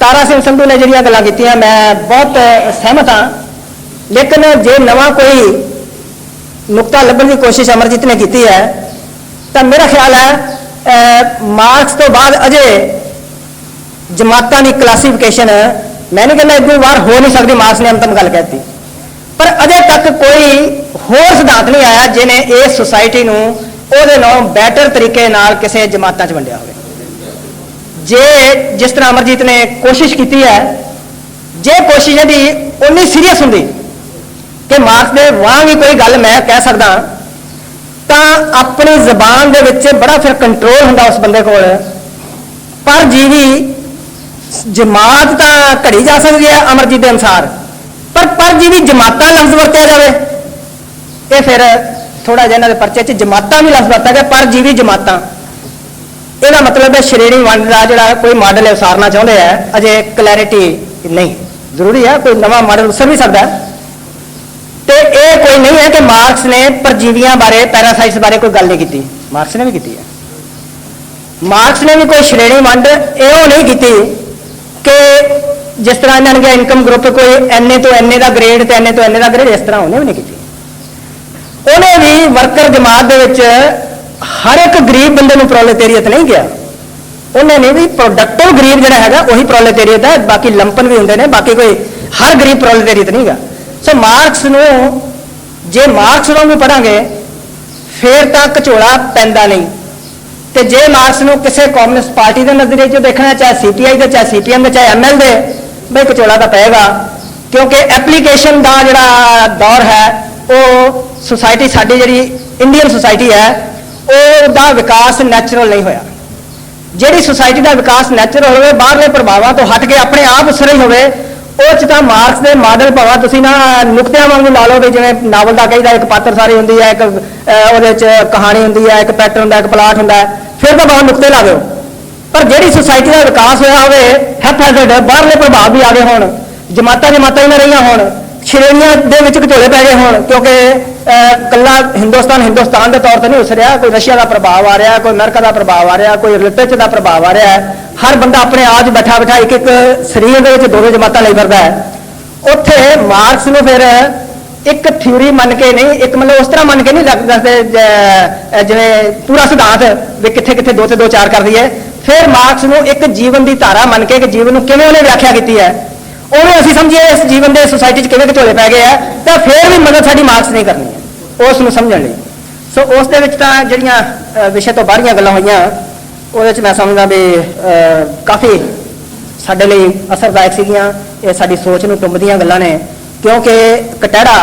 ਤਾਰਾ ਸਿੰਘ ਸੰਧੂ ਨੇ ਜਿਹੜੀਆਂ ਗੱਲਾਂ ਕੀਤੀਆਂ, ਮੈਂ ਬਹੁਤ ਸਹਿਮਤ ਹਾਂ। ਲੇਕਿਨ ਜੇ ਨਵਾਂ ਕੋਈ ਨੁਕਤਾ ਲੱਭਣ ਦੀ ਕੋਸ਼ਿਸ਼ ਅਮਰਜੀਤ ਨੇ ਕੀਤੀ ਹੈ, ਤਾਂ ਮੇਰਾ ਖਿਆਲ ਹੈ ਮਾਰਕਸ ਤੋਂ ਬਾਅਦ ਅਜੇ ਜਮਾਤਾਂ ਦੀ ਕਲਾਸੀਫਿਕੇਸ਼ਨ ਮੈਂ ਨਹੀਂ ਕਹਿੰਦਾ ਇਦੋਂ ਵਾਰ ਹੋ ਨਹੀਂ ਸਕਦੀ ਮਾਰਕਸ ਨੇ ਅੰਤਮ ਗੱਲ ਕਹਿਤੀ ਪਰ ਅਜੇ ਤੱਕ ਕੋਈ ਹੋਰ ਸਿਧਾਂਤ ਨਹੀਂ ਆਇਆ ਜਿਹਨੇ ਇਸ ਸੁਸਾਇਟੀ ਨੂੰ ਉਹਦੇ ਨਾਲੋਂ ਬੈਟਰ ਤਰੀਕੇ ਨਾਲ ਕਿਸੇ ਜਮਾਤਾਂ 'ਚ ਵੰਡਿਆ ਹੋਵੇ। ਜੇ ਜਿਸ ਤਰ੍ਹਾਂ ਅਮਰਜੀਤ ਨੇ ਕੋਸ਼ਿਸ਼ ਕੀਤੀ ਹੈ, ਜੇ ਕੋਸ਼ਿਸ਼ ਇਹਦੀ ਉਨੀ ਸੀਰੀਅਸ ਹੁੰਦੀ ਕਿ ਮਾਰਕਸ ਦੇ ਵਾਂਗ ਹੀ ਕੋਈ ਗੱਲ ਮੈਂ ਕਹਿ ਸਕਦਾ, ਤਾਂ ਆਪਣੀ ਜ਼ਬਾਨ ਦੇ ਵਿੱਚ ਬੜਾ ਫਿਰ ਕੰਟਰੋਲ ਹੁੰਦਾ ਉਸ ਬੰਦੇ ਕੋਲ। ਪਰ ਜੀਵੀ ਜਮਾਤ ਤਾਂ ਘੜੀ ਜਾ ਸਕਦੀ ਹੈ ਅਮਰਜੀਤ ਦੇ ਅਨਸਾਰ। ਪਰ ਪਰ ਜੀਵੀ ਜਮਾਤਾਂ ਲਫ਼ਜ਼ ਵਰਤਿਆ ਜਾਵੇ, ਇਹ ਫਿਰ ਥੋੜਾ ਜਿਹਾ ਇਹਨਾਂ ਦੇ ਪਰਚੇ 'ਚ ਜਮਾਤਾਂ ਵੀ ਲਫ਼ਜ਼ ਵਰਤਿਆ ਗਿਆ, ਪਰ ਜੀਵੀ ਜਮਾਤਾਂ। ਇਹਦਾ ਮਤਲਬ ਹੈ ਸ਼੍ਰੇਣੀ ਵੰਡ ਦਾ ਜਿਹੜਾ ਕੋਈ ਮਾਡਲ ਉਸਾਰਨਾ ਚਾਹੁੰਦੇ ਆ, ਅਜੇ ਕਲੈਰਿਟੀ ਨਹੀਂ। ਜ਼ਰੂਰੀ ਹੈ ਕੋਈ ਨਵਾਂ ਮਾਡਲ ਉਸਰ ਵੀ ਸਕਦਾ। ਹੈ ਤੇ ਇਹ ਕੋਈ ਨਹੀਂ ਹੈ ਕਿ ਮਾਰਕਸ ਨੇ ਪਰਜੀਵੀਆਂ ਬਾਰੇ, ਪੈਰਾਸਾਈਟਸ ਬਾਰੇ ਕੋਈ ਗੱਲ ਨਹੀਂ ਕੀਤੀ। ਮਾਰਕਸ ਨੇ ਵੀ ਕੀਤੀ ਹੈ। ਮਾਰਕਸ ਨੇ ਵੀ ਕੋਈ ਸ਼੍ਰੇਣੀ ਵੰਡ, ਇਹੋ ਨਹੀਂ ਕੀਤੀ ਕਿ ਜਿਸ ਤਰ੍ਹਾਂ ਇਹਨਾਂ ਨੇ ਕਿਹਾ ਇਨਕਮ ਗਰੁੱਪ ਕੋਈ ਐਨਏ ਤੋਂ ਐਨਏ ਦਾ ਗ੍ਰੇਡ ਤੇ ਐਨਏ ਤੋਂ ਐਨਏ ਦਾ ਗ੍ਰੇਡ ਇਸ ਤਰ੍ਹਾਂ ਉਹਨੇ ਵੀ ਨਹੀਂ ਕੀਤੀ। ਉਹਨੇ ਵੀ ਵਰਕਰ ਜਮਾਤ ਦੇ ਵਿੱਚ ਹਰ ਇੱਕ ਗਰੀਬ ਬੰਦੇ ਨੂੰ ਪ੍ਰੋਲੇਟੇਰੀਅਤ ਨਹੀਂ ਗਿਆ। ਉਹਨੇ ਨੇ ਵੀ ਪ੍ਰੋਡਕਟਿਵ ਗਰੀਬ ਜਿਹੜਾ ਹੈਗਾ ਉਹੀ ਪ੍ਰੋਲੇਟੇਰੀਅਤ ਹੈ, ਬਾਕੀ ਲੰਪਨ ਵੀ ਹੁੰਦੇ ਨੇ, ਬਾਕੀ ਕੋਈ ਹਰ ਗਰੀਬ ਪ੍ਰੋਲੇਟੇਰੀਅਤ ਨਹੀਂਗਾ ਸੋ ਮਾਰਕਸ ਨੂੰ, ਜੇ ਮਾਰਕਸ ਨੂੰ ਵੀ ਪੜਾਂਗੇ ਫੇਰ ਤਾਂ ਘਚੋਲਾ ਪੈਂਦਾ ਨਹੀਂ। ਤੇ ਜੇ ਮਾਰਕਸ ਨੂੰ ਕਿਸੇ ਕਮਿਊਨਿਸਟ ਪਾਰਟੀ ਦੇ ਨਜ਼ਰੀਏ 'ਚ ਦੇਖਣਾ ਚਾਹੇ ਸੀਪੀਆਈ ਦੇ, ਚਾਹੇ ਸੀਪੀਐਮ ਦੇ, ਚਾਹੇ ਐਮਐਲ ਦੇ ਬਈ ਕਚੋਲਾ ਤਾਂ ਪਏਗਾ, ਕਿਉਂਕਿ ਐਪਲੀਕੇਸ਼ਨ ਦਾ ਜਿਹੜਾ ਦੌਰ ਹੈ, ਉਹ ਸੁਸਾਇਟੀ ਸਾਡੀ ਜਿਹੜੀ ਇੰਡੀਅਨ ਸੁਸਾਇਟੀ ਹੈ, ਉਹਦਾ ਵਿਕਾਸ ਨੈਚੁਰਲ ਨਹੀਂ ਹੋਇਆ। ਜਿਹੜੀ ਸੁਸਾਇਟੀ ਦਾ ਵਿਕਾਸ ਨੈਚੁਰਲ ਹੋਵੇ, ਬਾਹਰਲੇ ਪ੍ਰਭਾਵਾਂ ਤੋਂ ਹਟ ਕੇ ਆਪਣੇ ਆਪ ਉਸਰੇ ਹੋਵੇ, ਉਹ ਚ ਤਾਂ ਮਾਰਕਸ ਦੇ ਮਾਡਲ ਭਾਵੇਂ, ਤੁਸੀਂ ਨਾ ਨੁਕਤਿਆਂ ਵਾਂਗੂ ਲਾ ਲਓ ਵੀ ਜਿਵੇਂ ਨਾਵਲ ਦਾ ਕਹੀਦਾ, ਇੱਕ ਪਾਤਰ ਸਾਰੀ ਹੁੰਦੀ ਹੈ, ਇੱਕ ਉਹਦੇ ਚ ਕਹਾਣੀ ਹੁੰਦੀ ਹੈ, ਇੱਕ ਪੈਟਰਨ ਹੁੰਦਾ, ਇੱਕ ਪਲਾਟ ਹੁੰਦਾ ਹੈ ਫਿਰ ਤਾਂ ਬਹੁਤ ਨੁਕਤੇ ਲਾ ਦਿਓ। ਪਰ ਜਿਹੜੀ ਸੁਸਾਇਟੀ ਦਾ ਵਿਕਾਸ ਹੋਇਆ ਹੋਵੇ ਹੈਪੈਜ਼ਡ ਬਾਹਰਲੇ ਪ੍ਰਭਾਵ ਵੀ ਆ ਗਏ ਹੋਣ ਜਮਾਤਾਂ ਜਮਾਤਾਂ ਹੀ ਨਾ ਰਹੀਆਂ ਹੋਣ ਸ਼੍ਰੇਣੀਆਂ ਦੇ ਵਿੱਚ ਘਟੋਲੇ ਪੈ ਗਏ ਹੋਣ ਕਿਉਂਕਿ ਅਹ, ਕੱਲਾ ਹਿੰਦੁਸਤਾਨ ਹਿੰਦੁਸਤਾਨ ਦੇ ਤੌਰ ਤੇ ਨਹੀਂ ਉਸ ਰਿਹਾ ਕੋਈ ਰਸ਼ੀਆ ਦਾ ਪ੍ਰਭਾਵ ਆ ਰਿਹਾ ਕੋਈ ਅਮਰੀਕਾ ਦਾ ਪ੍ਰਭਾਵ ਆ ਰਿਹਾ ਕੋਈ ਲਿਟਰੇਚਰ ਦਾ ਪ੍ਰਭਾਵ ਆ ਰਿਹਾ ਹਰ ਬੰਦਾ ਆਪਣੇ ਆਜ ਬੈਠਾ ਬੈਠਾ ਇੱਕ ਇੱਕ ਸਰੀਰ ਦੇ ਵਿੱਚ ਦੋ ਜਮਾਤਾਂ ਲਈ ਫਿਰਦਾ ਹੈ। ਉੱਥੇ ਮਾਰਕਸ ਨੂੰ ਫਿਰ ਇੱਕ ਥਿਊਰੀ ਮੰਨ ਕੇ ਨਹੀਂ ਇੱਕ ਮਤਲਬ ਉਸ ਤਰ੍ਹਾਂ ਮੰਨ ਕੇ ਨਹੀਂ ਦੱਸਦੇ ਜਿਵੇਂ ਪੂਰਾ ਸਿਧਾਂਤ ਵੀ ਕਿੱਥੇ ਕਿੱਥੇ ਦੋ ਤੇ ਦੋ ਚਾਰ ਕਰਦੀ ਹੈ। ਫਿਰ ਮਾਰਕਸ ਨੂੰ ਇੱਕ ਜੀਵਨ ਦੀ ਧਾਰਾ ਮੰਨ ਕੇ ਕਿ ਜੀਵਨ ਨੂੰ ਕਿਵੇਂ ਉਹਨੇ ਵਿਆਖਿਆ ਕੀਤੀ ਹੈ? ਉਹਨੂੰ ਅਸੀਂ ਸਮਝੀਏ ਇਸ ਜੀਵਨ ਦੇ ਸੁਸਾਇਟੀ 'ਚ ਕਿਵੇਂ ਘਟੋਲੇ ਪੈ ਗਏ ਆ, ਤਾਂ ਫਿਰ ਵੀ ਮਦਦ ਸਾਡੀ ਮਾਰਕਸ ਨਹੀਂ ਕਰਨੀ ਹੈ, ਉਸ ਨੂੰ ਸਮਝਣ ਲਈ। ਸੋ ਉਸ ਦੇ ਵਿੱਚ ਤਾਂ ਜਿਹੜੀਆਂ ਵਿਸ਼ੇ ਤੋਂ ਬਾਹਰੀਆਂ ਗੱਲਾਂ ਹੋਈਆਂ, ਉਹਦੇ 'ਚ ਮੈਂ ਸਮਝਦਾ ਵੀ ਕਾਫੀ ਸਾਡੇ ਲਈ ਅਸਰਦਾਇਕ ਸੀਗੀਆਂ, ਇਹ ਸਾਡੀ ਸੋਚ ਨੂੰ ਟੁੰਬਦੀਆਂ ਗੱਲਾਂ ਨੇ, ਕਿਉਂਕਿ ਕਟਹਿੜਾ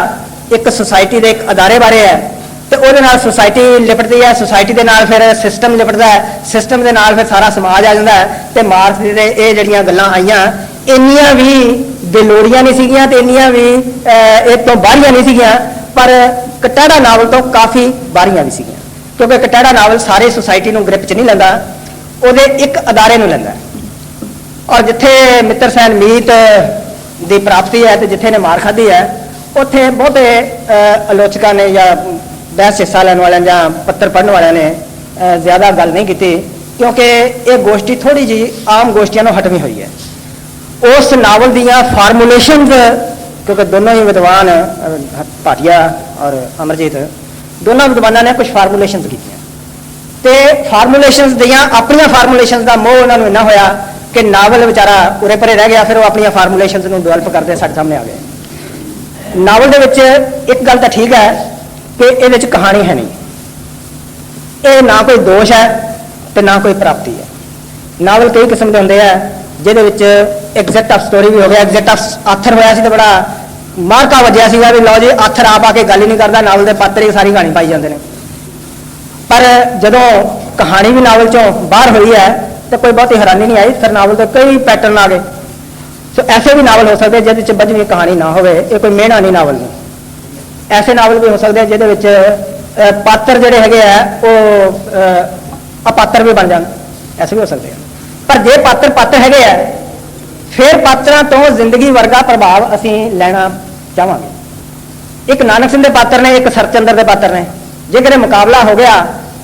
ਇੱਕ ਸੁਸਾਇਟੀ ਦੇ ਇੱਕ ਅਦਾਰੇ ਬਾਰੇ ਹੈ ਤੇ ਉਹਦੇ ਨਾਲ ਸੁਸਾਇਟੀ ਲਿਪਟਦੀ ਹੈ ਸੁਸਾਇਟੀ ਦੇ ਨਾਲ ਫਿਰ ਸਿਸਟਮ ਲਿਪਟਦਾ ਹੈ ਸਿਸਟਮ ਦੇ ਨਾਲ ਫਿਰ ਸਾਰਾ ਸਮਾਜ ਆ ਜਾਂਦਾ ਹੈ ਤੇ ਮਾਰਕਸ ਦੇ ਇਹ ਜਿਹੜੀਆਂ ਗੱਲਾਂ ਆਈਆਂ, ਇੰਨੀਆਂ ਵੀ ਬੇਲੋੜੀਆਂ ਨਹੀਂ ਸੀਗੀਆਂ ਤੇ ਇੰਨੀਆਂ ਵੀ ਇਹ ਤੋਂ ਬਾਹਰੀਆਂ ਨਹੀਂ ਸੀਗੀਆਂ, ਪਰ ਕਟਹਿੜਾ ਨਾਵਲ ਤੋਂ ਕਾਫੀ ਬਾਹਰੀਆਂ ਵੀ ਸੀਗੀਆਂ। ਕਿਉਂਕਿ ਕਟਹਿੜਾ ਨਾਵਲ ਸਾਰੇ ਸੁਸਾਇਟੀ ਨੂੰ ਗ੍ਰਿਪ 'ਚ ਨਹੀਂ ਲੈਂਦਾ, ਉਹਦੇ ਇੱਕ ਅਦਾਰੇ ਨੂੰ ਲੈਂਦਾ ਔਰ ਜਿੱਥੇ ਮਿੱਤਰ ਸੈਨ ਮੀਤ ਦੀ ਪ੍ਰਾਪਤੀ ਹੈ ਤੇ ਜਿੱਥੇ ਨੇ ਮਾਰ ਖਾਧੀ ਹੈ, ਉੱਥੇ ਬਹੁਤੇ ਆਲੋਚਕਾਂ ਨੇ ਜਾਂ ਬਹਿਸ ਹਿੱਸਾ ਲੈਣ ਵਾਲਿਆਂ ਜਾਂ ਪੱਤਰ ਪੜ੍ਹਨ ਵਾਲਿਆਂ ਨੇ ਜ਼ਿਆਦਾ ਗੱਲ ਨਹੀਂ ਕੀਤੀ ਕਿਉਂਕਿ ਇਹ ਗੋਸ਼ਟੀ ਥੋੜੀ ਜੀ ਆਮ ਗੋਸ਼ਟੀਆਂ ਨੂੰ ਹਟਵੀਂ ਹੋਈ ਹੈ। ਉਸ ਨਾਵਲ ਦੀਆਂ ਫਾਰਮੂਲੇਸ਼ਨਸ ਕਿਉਂਕਿ ਦੋਨੋਂ ਹੀ ਵਿਦਵਾਨ ਅਹ, ਭਾਟੀਆ ਔਰ ਅਮਰਜੀਤ ਦੋਨਾਂ ਵਿਦਵਾਨਾਂ ਨੇ ਕੁਝ ਫਾਰਮੂਲੇਸ਼ਨਸ ਕੀਤੀਆਂ। ਤੇ ਫਾਰਮੂਲੇਸ਼ਨਸ ਦੀਆਂ ਆਪਣੀਆਂ ਫਾਰਮੂਲੇਸ਼ਨਸ ਦਾ ਮੋਹ ਉਹਨਾਂ ਨੂੰ ਇੰਨਾ ਹੋਇਆ ਕਿ ਨਾਵਲ ਵਿਚਾਰਾ ਉਰੇ ਪਰੇ ਰਹਿ ਗਿਆ ਫਿਰ ਉਹ ਆਪਣੀਆਂ ਫਾਰਮੂਲੇਸ਼ਨਸ ਨੂੰ ਡਿਵੈਲਪ ਕਰਦੇ ਸਾਡੇ ਸਾਹਮਣੇ ਆ ਗਏ। ਨਾਵਲ ਦੇ ਵਿੱਚ ਇੱਕ ਗੱਲ ਤਾਂ ਠੀਕ ਹੈ ਕਿ ਇਹਦੇ ਵਿੱਚ ਕਹਾਣੀ ਹੈ ਨਹੀਂ। ਇਹ ਨਾ ਕੋਈ ਦੋਸ਼ ਹੈ ਤੇ ਨਾ ਕੋਈ ਪ੍ਰਾਪਤੀ ਹੈ। ਨਾਵਲ ਕਈ ਕਿਸਮ ਦੇ ਹੁੰਦੇ ਆ, ਜਿਹਦੇ ਵਿੱਚ ਐਗਜ਼ੈਕਟ ਆਫ ਸਟੋਰੀ ਵੀ ਹੋ ਗਿਆ ਐਗਜ਼ੈਕਟ ਆਫ ਆਥਰ ਹੋਇਆ ਸੀ ਤੇ ਬੜਾ ਮਾਰਕਾ ਵੱਜਿਆ ਸੀਗਾ ਵੀ ਲਓ ਜੀ, ਆਥਰ ਆਪ ਆ ਕੇ ਗੱਲ ਹੀ ਨਹੀਂ ਕਰਦਾ, ਨਾਵਲ ਦੇ ਪਾਤਰ ਹੀ ਸਾਰੀ ਕਹਾਣੀ ਪਾਈ ਜਾਂਦੇ ਨੇ। ਪਰ ਜਦੋਂ ਕਹਾਣੀ ਵੀ ਨਾਵਲ ਚੋਂ ਬਾਹਰ ਹੋਈ ਹੈ, ਤੇ ਕੋਈ ਬਹੁਤੀ ਹੈਰਾਨੀ ਨਹੀਂ ਆਈ, ਫਿਰ ਨਾਵਲ ਦੇ ਕਈ ਪੈਟਰਨ ਆ ਗਏ। ਸੋ ਐਸੇ ਵੀ ਨਾਵਲ ਹੋ ਸਕਦੇ ਜਿਹਦੇ ਵਿੱਚ ਬੱਝਵੀਂ ਕਹਾਣੀ ਨਾ ਹੋਵੇ, ਇਹ ਕੋਈ ਮਿਹਣਾ ਨਹੀਂ ਨਾਵਲ ਨਹੀਂ ਐਸੇ ਨਾਵਲ ਵੀ ਹੋ ਸਕਦੇ ਆ ਜਿਹਦੇ ਵਿੱਚ ਪਾਤਰ ਜਿਹੜੇ ਹੈਗੇ ਆ, ਉਹ ਅਪਾਤਰ ਵੀ ਬਣ ਜਾਣ। ਐਸੇ ਵੀ ਹੋ ਸਕਦੇ ਆ। ਪਰ ਜੇ ਪਾਤਰ ਪਾਤਰ ਹੈਗੇ ਆ, ਫਿਰ ਪਾਤਰਾਂ ਤੋਂ ਜ਼ਿੰਦਗੀ ਵਰਗਾ ਪ੍ਰਭਾਵ ਅਸੀਂ ਲੈਣਾ ਚਾਹਾਂਗੇ। ਇੱਕ ਨਾਨਕ ਸਿੰਘ ਦੇ ਪਾਤਰ ਨੇ, ਇੱਕ ਸਰਚੰਦਰ ਦੇ ਪਾਤਰ ਨੇ। ਜੇ ਕਿਤੇ ਮੁਕਾਬਲਾ ਹੋ ਗਿਆ,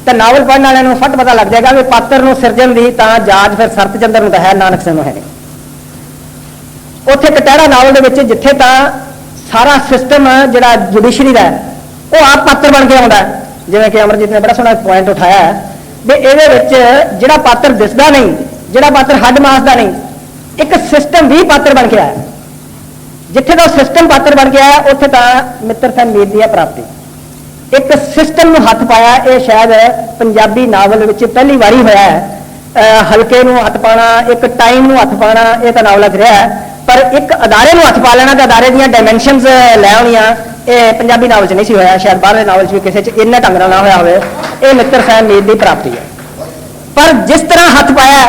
ਤਾਂ ਨਾਵਲ ਪੜ੍ਹਨ ਵਾਲਿਆਂ ਨੂੰ ਫਟ ਪਤਾ ਲੱਗ ਜਾਏਗਾ ਵੀ ਪਾਤਰ ਨੂੰ ਸਿਰਜਣ ਦੀ ਤਾਂ ਜਾਜ ਫਿਰ ਸਰਚੰਦਰ ਨੂੰ ਤਾਂ ਹੈ, ਨਾਨਕ ਸਿੰਘ ਨੂੰ ਹੈ ਉੱਥੇ ਕਟਹਿਰਾ ਨਾਵਲ ਦੇ ਵਿੱਚ, ਜਿੱਥੇ ਤਾਂ ਸਾਰਾ ਸਿਸਟਮ ਜਿਹੜਾ ਜੁਡੀਸ਼ਰੀ ਦਾ ਉਹ ਆਪ ਪਾਤਰ ਬਣ ਕੇ ਆਉਂਦਾ ਜਿਵੇਂ ਕਿ ਅਮਰਜੀਤ ਨੇ ਬੜਾ ਸੋਹਣਾ ਪੁਆਇੰਟ ਉਠਾਇਆ ਹੈ ਵੀ ਇਹਦੇ ਵਿੱਚ ਜਿਹੜਾ ਪਾਤਰ ਦਿਸਦਾ ਨਹੀਂ, ਜਿਹੜਾ ਪਾਤਰ ਹੱਡ ਮਾਸਦਾ ਨਹੀਂ, ਇੱਕ ਸਿਸਟਮ ਵੀ ਪਾਤਰ ਬਣ ਕੇ ਆਇਆ ਜਿੱਥੇ ਦਾ ਸਿਸਟਮ ਪਾਤਰ ਬਣ ਕੇ ਆਇਆ, ਉੱਥੇ ਤਾਂ ਮਿੱਤਰ ਸੈਨ ਦੀ ਹੈ ਪ੍ਰਾਪਤੀ। ਇੱਕ ਸਿਸਟਮ ਨੂੰ ਹੱਥ ਪਾਇਆ, ਇਹ ਸ਼ਾਇਦ ਪੰਜਾਬੀ ਨਾਵਲ ਵਿੱਚ ਪਹਿਲੀ ਵਾਰੀ ਹੋਇਆ ਹੈ। ਹਲਕੇ ਨੂੰ ਹੱਥ ਪਾਣਾ, ਇੱਕ ਟਾਈਮ ਨੂੰ ਹੱਥ ਪਾਣਾ, ਇਹ ਤਾਂ ਨਾਵਲਾਂ 'ਚ ਰਿਹਾ ਹੈ। ਪਰ ਇੱਕ ਅਦਾਰੇ ਨੂੰ ਹੱਥ ਪਾ ਲੈਣਾ ਤੇ ਅਦਾਰੇ ਦੀਆਂ ਡਾਈਮੈਂਸ਼ਨਸ ਲੈ ਆਉਣੀਆਂ। ਇਹ ਪੰਜਾਬੀ ਨਾਵਲ 'ਚ ਨਹੀਂ ਸੀ ਹੋਇਆ, ਸ਼ਾਇਦ ਬਾਹਰਲੇ ਨਾਵਲ 'ਚ ਵੀ ਕਿਸੇ 'ਚ ਇੰਨਾ ਢੰਗ ਨਾਲ ਨਾ ਹੋਇਆ ਹੋਵੇ। ਇਹ ਮਿੱਤਰ ਸੈਨ ਮੀਤ ਦੀ ਪ੍ਰਾਪਤੀ ਹੈ। ਪਰ ਜਿਸ ਤਰ੍ਹਾਂ ਹੱਥ ਪਾਇਆ,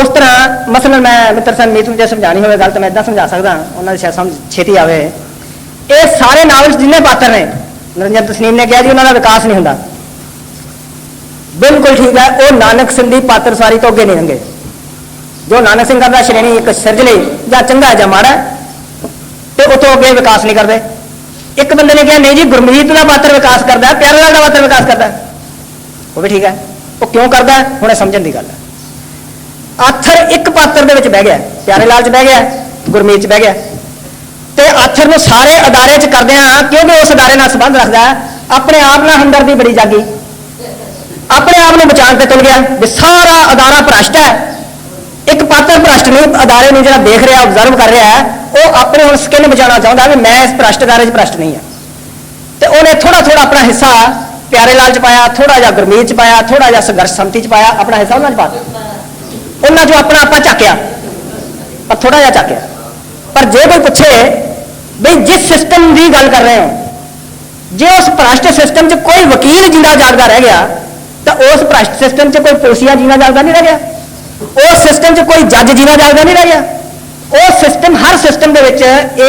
ਉਸ ਤਰ੍ਹਾਂ ਮਸਲਨ ਮੈਂ ਮਿੱਤਰ ਸੈਨ ਮੀਤ ਨੂੰ ਜੇ ਸਮਝਾਣੀ ਹੋਵੇ ਗੱਲ, ਤਾਂ ਮੈਂ ਇਦਾਂ ਸਮਝਾ ਸਕਦਾ ਉਹਨਾਂ ਦੀ ਸ਼ਾਇਦ ਸਮਝ ਛੇਤੀ ਆਵੇ। ਇਹ ਸਾਰੇ ਨਾਵਲ 'ਚ ਜਿੰਨੇ ਪਾਤਰ ਨੇ, ਨਰਿੰਦਰ ਤਸਨੀਮ ਨੇ ਕਿਹਾ ਜੀ, ਉਹਨਾਂ ਦਾ ਵਿਕਾਸ ਨਹੀਂ ਹੁੰਦਾ। ਬਿਲਕੁਲ ਠੀਕ ਹੈ, ਉਹ ਨਾਨਕ ਸਿੰਘ ਦੀ ਪਾਤਰ ਸਾਰੀ ਤੋਂ ਅੱਗੇ ਨਹੀਂ ਲੰਘੇ ਜੋ ਨਾਨਕ ਸਿੰਘਾਂ ਦਾ ਸ਼੍ਰੇਣੀ ਇੱਕ ਸਿਰਜ ਲਈ ਜਾਂ ਚੰਗਾ ਜਾਂ ਮਾੜਾ, ਤੇ ਉਹ ਤੋਂ ਅੱਗੇ ਵਿਕਾਸ ਨਹੀਂ ਕਰਦੇ। ਇੱਕ ਬੰਦੇ ਨੇ ਕਿਹਾ, ਨਹੀਂ ਜੀ, ਗੁਰਮੀਤ ਦਾ ਮਾਤਰ ਵਿਕਾਸ ਕਰਦਾ, ਪਿਆਰੇ ਲਾਲ ਦਾ ਮਾਤਰ ਵਿਕਾਸ ਕਰਦਾ। ਉਹ ਵੀ ਠੀਕ ਹੈ। ਉਹ ਕਿਉਂ ਕਰਦਾ? ਹੈ ਹੁਣੇ ਸਮਝਣ ਦੀ ਗੱਲ ਹੈ। ਆਥਰ ਇੱਕ ਪਾਤਰ ਦੇ ਵਿੱਚ ਬਹਿ ਗਿਆ, ਪਿਆਰੇ ਲਾਲ 'ਚ ਬਹਿ ਗਿਆ, ਗੁਰਮੀਤ 'ਚ ਬਹਿ ਗਿਆ। ਤੇ ਆਥਰ ਨੂੰ ਸਾਰੇ ਅਦਾਰੇ 'ਚ ਕਰਦੇ ਆ ਕਿਉਂਕਿ ਉਸ ਅਦਾਰੇ ਨਾਲ ਸੰਬੰਧ ਰੱਖਦਾ ਆਪਣੇ ਆਪ ਨਾਲ ਹਮਦਰਦੀ ਬੜੀ ਜਾਗੀ। ਆਪਣੇ ਆਪ ਨੂੰ ਬਚਾਉਣ ਤੇ ਤੁਲ ਗਿਆ। ਵੀ ਸਾਰਾ ਅਦਾਰਾ ਭ੍ਰਸ਼ਟ ਹੈ। ਇੱਕ ਪਾਤਰ ਭ੍ਰਸ਼ਟ ਨੂੰ ਅਦਾਰੇ ਨੂੰ ਜਿਹੜਾ ਦੇਖ ਰਿਹਾ ਆਬਜ਼ਰਵ ਕਰ ਰਿਹਾ ਹੈ, ਉਹ ਆਪਣੇ ਹੁਣ ਸਕਿਨ ਬਚਾਉਣਾ ਚਾਹੁੰਦਾ ਵੀ ਮੈਂ ਇਸ ਭ੍ਰਸ਼ਟ ਅਦਾਰੇ 'ਚ ਭ੍ਰਸ਼ਟ ਨਹੀਂ ਹਾਂ। ਤੇ ਉਹਨੇ ਥੋੜਾ ਥੋੜਾ ਆਪਣਾ ਹਿੱਸਾ ਪਿਆਰੇ ਲਾਲ 'ਚ ਪਾਇਆ ਥੋੜਾ ਜਿਹਾ ਗੁਰਮੀਤ 'ਚ ਪਾਇਆ ਥੋੜਾ ਜਿਹਾ ਸੰਘਰਸ਼ ਸੰਮਤੀ 'ਚ ਪਾਇਆ, ਆਪਣਾ ਹਿੱਸਾ ਉਹਨਾਂ 'ਚ ਪਾ ਦਿੱਤਾ। ਉਹਨਾਂ 'ਚੋਂ ਆਪਣਾ ਆਪਾਂ ਚੱਕਿਆ ਪਰ ਥੋੜਾ ਜਿਹਾ ਚੱਕਿਆ ਪਰ ਜੇ ਕੋਈ ਪੁੱਛੇ ਬਈ ਜਿਸ ਸਿਸਟਮ ਦੀ ਗੱਲ ਕਰ ਰਹੇ ਹੋ, ਜੇ ਉਸ ਭ੍ਰਸ਼ਟ ਸਿਸਟਮ 'ਚ ਕੋਈ ਵਕੀਲ ਜਿੰਦਾ ਜਾਗਦਾ ਰਹਿ ਗਿਆ, ਤਾਂ ਉਸ ਭ੍ਰਸ਼ਟ ਸਿਸਟਮ 'ਚ ਕੋਈ ਪੁਲਸੀਆ ਜੀਣਾ ਜਾਗਦਾ ਨਹੀਂ ਰਹਿ ਗਿਆ। ਉਸ ਸਿਸਟਮ 'ਚ ਕੋਈ ਜੱਜ ਜੀਣਾ ਜਾਗਦਾ ਨਹੀਂ ਰਹਿ ਗਿਆ ਉਹ ਸਿਸਟਮ ਹਰ ਸਿਸਟਮ ਦੇ ਵਿੱਚ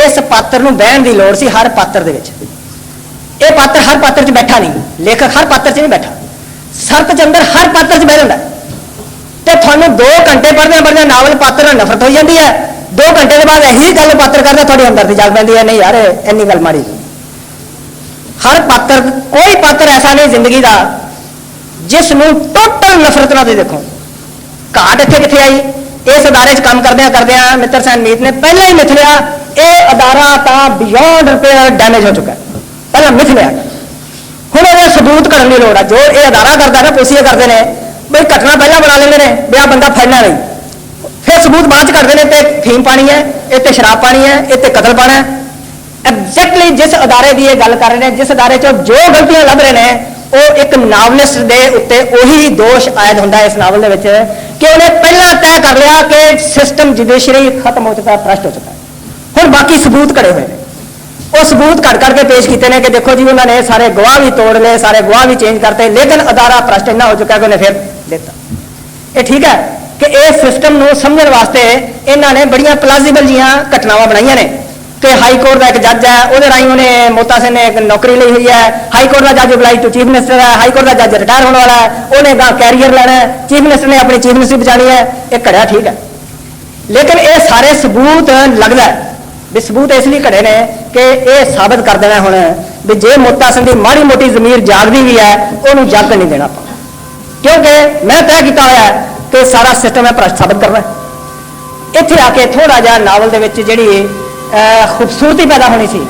ਇਸ ਪਾਤਰ ਨੂੰ ਬਹਿਣ ਦੀ ਲੋੜ ਸੀ ਹਰ ਪਾਤਰ ਦੇ ਵਿੱਚ। ਇਹ ਪਾਤਰ ਹਰ ਪਾਤਰ 'ਚ ਬੈਠਾ ਨਹੀਂ। ਲੇਖਕ ਹਰ ਪਾਤਰ 'ਚ ਨਹੀਂ ਬੈਠਾ। ਸਰਤ 'ਚ ਅੰਦਰ ਹਰ ਪਾਤਰ 'ਚ ਬਹਿ ਜਾਂਦਾ। ਤੇ ਤੁਹਾਨੂੰ 2 ਘੰਟੇ ਪੜ੍ਹਦੇ ਪੜ੍ਹਦੇ ਨਾਵਲ ਪਾਤਰ ਨਾਲ ਨਫ਼ਰਤ ਹੋ ਜਾਂਦੀ ਹੈ। 2 ਘੰਟੇ ਦੇ ਬਾਅਦ ਇਹੀ ਗੱਲ ਪਾਤਰ ਕਰਦਾ, ਤੁਹਾਡੇ ਅੰਦਰ ਦੀ ਜਾਗ ਪੈਂਦੀ ਹੈ, ਨਹੀਂ ਯਾਰ, ਇੰਨੀ ਗੱਲ ਮਾੜੀ ਹਰ ਪਾਤਰ, ਕੋਈ ਪਾਤਰ ਐਸਾ ਨਹੀਂ ਜ਼ਿੰਦਗੀ ਦਾ, ਜਿਸ ਨੂੰ ਟੋਟਲ ਨਫ਼ਰਤ ਨਾਲ ਦੇ ਦੇਖੋ। ਘਾਟ ਇੱਥੇ ਕਿੱਥੇ ਆਈ? ਇਸ ਅਦਾਰੇ 'ਚ ਕੰਮ ਕਰਦਿਆਂ ਕਰਦਿਆਂ ਮਿੱਤਰ ਸੈਨ ਮੀਤ ਨੇ ਪਹਿਲਾਂ ਹੀ ਮਿਥ ਲਿਆ, ਇਹ ਅਦਾਰਾ ਤਾਂ ਬਿਯੋਂਡ ਰਿਪੇਅਰ ਡੈਮੇਜ ਹੋ ਚੁੱਕਾ ਪਹਿਲਾਂ ਮਿਥ ਲਿਆ। ਹੁਣ ਇਹਦੇ ਸਬੂਤ ਕਰਨ ਦੀ ਲੋੜ ਆ। ਜੋ ਇਹ ਅਦਾਰਾ ਕਰਦਾ ਨਾ ਪੁਲਿਸੀਏ ਕਰਦੇ ਨੇ, ਬਈ ਘਟਨਾ ਪਹਿਲਾਂ ਬਣਾ ਲੈਂਦੇ ਨੇ, ਵੀ ਆਹ ਬੰਦਾ ਫੜਨਾ ਨਹੀਂ। ਫਿਰ ਸਬੂਤ ਬਾਅਦ ਚ ਕੱਢਦੇ ਨੇ ਤੇ ਫੀਮ ਪਾਣੀ ਹੈ ਇਹ ਤੇ ਸ਼ਰਾਬ ਪਾਣੀ ਹੈ ਇਹ ਤੇ ਕਤਲ ਪਾਣਾ ਹੈ। ਐਗਜ਼ੈਕਟਲੀ ਜਿਸ ਅਦਾਰੇ ਦੀ ਇਹ ਗੱਲ ਕਰ ਰਹੇ ਨੇ, ਜਿਸ ਅਦਾਰੇ ਚ ਜੋ ਗਲਤੀਆਂ ਲੱਭ ਰਹੇ ਨੇ, ਉਹ ਇੱਕ ਨਾਵਲਿਸਟ ਦੇ ਉੱਤੇ ਉਹੀ ਦੋਸ਼ ਆਇਦ ਹੁੰਦਾ ਇਸ ਨਾਵਲ ਦੇ ਵਿੱਚ। ਕਿ ਉਹਨੇ ਪਹਿਲਾਂ ਤੈਅ ਕਰ ਲਿਆ ਕਿ ਸਿਸਟਮ ਜੁਡੀਸ਼ਰੀ ਖਤਮ ਹੋ ਚੁੱਕਾ ਹੈ ਭ੍ਰਸ਼ਟ ਹੋ ਚੁੱਕਾ ਹੈ। ਹੁਣ ਬਾਕੀ ਸਬੂਤ ਘੜੇ ਹੋਏ ਨੇ। ਉਹ ਸਬੂਤ ਘੜ ਘੜ ਕੇ ਪੇਸ਼ ਕੀਤੇ ਨੇ ਕਿ ਦੇਖੋ ਜੀ, ਉਹਨਾਂ ਨੇ ਸਾਰੇ ਗਵਾਹ ਵੀ ਤੋੜ ਲਏ, ਸਾਰੇ ਗਵਾਹ ਵੀ ਚੇਂਜ ਕਰਤੇ, ਲੇਕਿਨ ਅਦਾਰਾ ਭ੍ਰਸ਼ਟ ਇੰਨਾ ਹੋ ਚੁੱਕਾ ਕਿ ਉਹਨੇ ਫਿਰ ਦਿੱਤਾ। ਇਹ ਠੀਕ ਹੈ ਕਿ ਇਹ ਸਿਸਟਮ ਨੂੰ ਸਮਝਣ ਵਾਸਤੇ ਇਹਨਾਂ ਨੇ ਬੜੀਆਂ ਪਲਾਜ਼ੀਬਲ ਜੀਆਂ ਘਟਨਾਵਾਂ ਬਣਾਈਆਂ ਨੇ। ਕਿ ਹਾਈ ਕੋਰਟ ਦਾ ਇੱਕ ਜੱਜ ਹੈ, ਉਹਦੇ ਰਾਹੀਂ ਉਹਨੇ ਮੋਤਾ ਸਿੰਘ ਨੇ ਇੱਕ ਨੌਕਰੀ ਲਈ ਹੋਈ ਹੈ। ਹਾਈ ਕੋਰਟ ਦਾ ਜੱਜ ਅਪਲਾਈ ਟੂ ਚੀਫ ਮਿਨਿਸਟਰ ਹੈ। ਹਾਈ ਕੋਰਟ ਦਾ ਜੱਜ ਰਿਟਾਇਰ ਹੋਣ ਵਾਲਾ ਹੈ। ਉਹਨੇ ਦਾ ਕੈਰੀਅਰ ਲੈਣਾ ਹੈ। ਚੀਫ ਮਿਨਿਸਟਰ ਨੇ ਆਪਣੀ ਚੀਫ ਮਿਨਿਸਟਰੀ ਬਚਾਣੀ ਹੈ। ਇਹ ਘੜਿਆ ਠੀਕ ਹੈ। ਲੇਕਿਨ ਇਹ ਸਾਰੇ ਸਬੂਤ ਲੱਗਦਾ ਵੀ ਸਬੂਤ ਇਸ ਲਈ ਘੜੇ ਨੇ ਕਿ ਇਹ ਸਾਬਤ ਕਰ ਦੇਣਾ ਹੁਣ ਵੀ ਜੇ ਮੋਤਾ ਸਿੰਘ ਦੀ ਮਾੜੀ ਮੋਟੀ ਜ਼ਮੀਰ ਜਾਗਦੀ ਵੀ ਹੈ, ਉਹਨੂੰ ਜਾਗਣ ਨਹੀਂ ਦੇਣਾ ਆਪਾਂ। ਕਿਉਂਕਿ ਮੈਂ ਤੈਅ ਕੀਤਾ ਹੋਇਆ ਕਿ ਸਾਰਾ ਸਿਸਟਮ ਹੈ ਭ੍ਰਸ਼ਟ ਸਾਬਤ ਕਰਨਾ ਇੱਥੇ ਆ ਕੇ ਥੋੜਾ ਜਿਹਾ ਨਾਵਲ ਦੇ ਵਿੱਚ ਜਿਹੜੀ ਖੂਬਸੂਰਤੀ ਪੈਦਾ ਹੋਣੀ ਸੀ।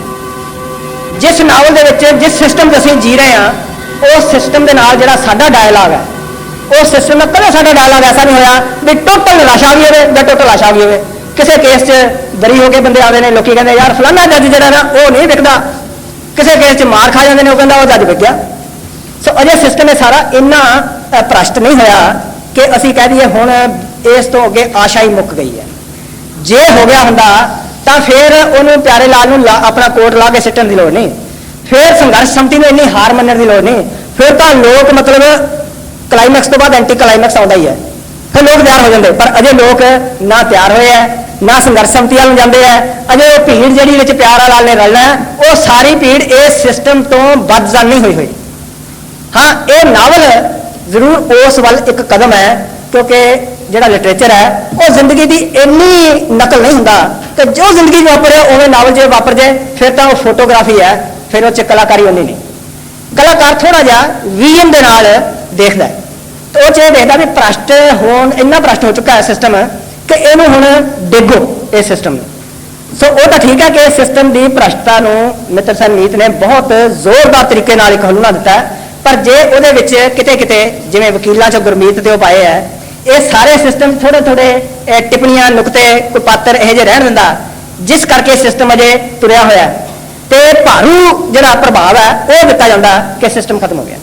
ਜਿਸ ਨਾਵਲ ਦੇ ਵਿੱਚ, ਜਿਸ ਸਿਸਟਮ 'ਤੇ ਅਸੀਂ ਜੀ ਰਹੇ ਹਾਂ ਉਸ ਸਿਸਟਮ ਦੇ ਨਾਲ ਜਿਹੜਾ ਸਾਡਾ ਡਾਇਲਾਗ ਹੈ ਉਸ ਸਿਸਟਮ ਨਾਲ ਕਦੇ ਸਾਡਾ ਡਾਇਲਾਗ ਐਸਾ ਨਹੀਂ ਹੋਇਆ ਵੀ ਟੋਟਲ ਨਿਰਾਸ਼ਾ ਵੀ ਹੋਵੇ ਜਾਂ ਟੋਟਲ ਆਸ਼ਾ ਵੀ ਹੋਵੇ। ਕਿਸੇ ਕੇਸ 'ਚ ਦਰੀ ਹੋ ਕੇ ਬੰਦੇ ਆਉਂਦੇ ਨੇ, ਲੋਕੀ ਕਹਿੰਦੇ, ਯਾਰ, ਫਲਾਨਾ ਜੱਜ ਜਿਹੜਾ ਨਾ, ਉਹ ਨਹੀਂ ਵਿਕਦਾ। ਕਿਸੇ ਕੇਸ 'ਚ ਮਾਰ ਖਾ ਜਾਂਦੇ ਨੇ, ਉਹ ਕਹਿੰਦਾ, ਉਹ ਜੱਜ ਵਿਕਿਆ। ਸੋ ਅਜੇ ਸਿਸਟਮ ਇਹ ਸਾਰਾ ਇੰਨਾ ਭ੍ਰਸ਼ਟ ਨਹੀਂ ਹੋਇਆ ਕਿ ਅਸੀਂ ਕਹਿ ਦਈਏ ਹੁਣ ਇਸ ਤੋਂ ਅੱਗੇ ਆਸ਼ਾ ਹੀ ਮੁੱਕ ਗਈ ਹੈ। ਜੇ ਹੋ ਗਿਆ ਹੁੰਦਾ ਤਾਂ ਫਿਰ ਉਹਨੂੰ ਪਿਆਰੇ ਲਾਲ ਨੂੰ ਲਾ- ਆਪਣਾ ਕੋਟ ਲਾ ਕੇ ਸਿੱਟਣ ਦੀ ਲੋੜ ਨਹੀਂ। ਫਿਰ ਸੰਘਰਸ਼ ਸਮਤੀ ਨੂੰ ਇੰਨੀ ਹਾਰ ਮੰਨਣ ਦੀ ਲੋੜ ਨਹੀਂ। ਫਿਰ ਤਾਂ ਲੋਕ ਮਤਲਬ ਕਲਾਈਮੈਕਸ ਤੋਂ ਬਾਅਦ ਐਂਟੀ ਕਲਾਈਮੈਕਸ ਆਉਂਦਾ ਹੀ ਹੈ। ਫਿਰ ਲੋਕ ਤਿਆਰ ਹੋ ਜਾਂਦੇ। ਪਰ ਅਜੇ ਲੋਕ ਨਾ ਤਿਆਰ ਹੋਏ ਐ ਨਾ ਸੰਘਰਸ਼ ਸਮਤੀ ਵੱਲ ਨੂੰ ਜਾਂਦੇ ਐ ਅਜੇ ਉਹ ਭੀੜ ਜਿਹੜੀ ਵਿੱਚ ਪਿਆਰਾ ਲਾਲ ਨੇ ਰਲਣਾ ਉਹ ਸਾਰੀ ਭੀੜ ਇਸ ਸਿਸਟਮ ਤੋਂ ਬਦਜ਼ਨ ਨਹੀਂ ਹੋਈ ਹੋਈ। ਹਾਂ, ਇਹ ਨਾਵਲ ਜ਼ਰੂਰ ਉਸ ਵੱਲ ਇੱਕ ਕਦਮ ਹੈ, ਕਿਉਂਕਿ ਜਿਹੜਾ ਲਿਟਰੇਚਰ ਹੈ, ਉਹ ਜ਼ਿੰਦਗੀ ਦੀ ਇੰਨੀ ਨਕਲ ਨਹੀਂ ਹੁੰਦਾ ਕਿ ਜੋ ਜ਼ਿੰਦਗੀ 'ਚ ਵਾਪਰਿਆ, ਉਵੇਂ ਨਾਵਲ ਜੇ ਵਾਪਰ ਜਾਏ, ਫਿਰ ਤਾਂ ਉਹ ਫੋਟੋਗ੍ਰਾਫੀ ਹੈ, ਫਿਰ ਉਹ 'ਚ ਕਲਾਕਾਰੀ ਹੁੰਦੀ ਨਹੀਂ। ਕਲਾਕਾਰ ਥੋੜਾ ਜਿਹਾ ਵਿਜ਼ਨ ਦੇ ਨਾਲ ਦੇਖਦਾ ਹੈ। ਤੇ ਉਹ 'ਚ ਇਹ ਦੇਖਦਾ ਵੀ ਭ੍ਰਸ਼ਟ ਹੋਣ, ਇੰਨਾ ਭ੍ਰਸ਼ਟ ਹੋ ਚੁੱਕਾ ਹੈ ਸਿਸਟਮ ਕਿ ਇਹਨੂੰ ਹੁਣ ਡੇਗੋ ਇਹ ਸਿਸਟਮ ਨੂੰ। ਸੋ ਉਹ ਤਾਂ ਠੀਕ ਹੈ ਕਿ ਇਸ ਸਿਸਟਮ ਦੀ ਭ੍ਰਸ਼ਟਤਾ ਨੂੰ ਮਿੱਤਰ ਸੰਮੀਤ ਨੇ ਬਹੁਤ ਜ਼ੋਰਦਾਰ ਤਰੀਕੇ ਨਾਲ ਇੱਕ ਹਲੂਣਾ ਦਿੱਤਾ ਪਰ ਜੇ ਉਹਦੇ ਵਿੱਚ ਕਿਤੇ ਕਿਤੇ ਜਿਵੇਂ ਵਕੀਲਾਂ ਚ ਗੁਰਮੀਤ ਦੇ ਉਹ ਪਾਏ ਹੈ ਇਹ ਸਾਰੇ ਸਿਸਟਮ ਥੋੜੇ ਥੋੜੇ ਟਿੱਪਣੀਆਂ, ਨੁਕਤੇ, ਕੋਈ ਪਾਤਰ ਇਹੋ ਜਿਹੇ ਰਹਿਣ ਦਿੰਦਾ, ਜਿਸ ਕਰਕੇ ਸਿਸਟਮ ਅਜੇ ਤੁਰਿਆ ਹੋਇਆ ਹੈ। ਤੇ ਭਾਰੂ ਜਿਹੜਾ ਪ੍ਰਭਾਵ ਹੈ, ਉਹ ਦਿੱਤਾ ਜਾਂਦਾ ਕਿ ਸਿਸਟਮ ਖਤਮ ਹੋ ਗਿਆ।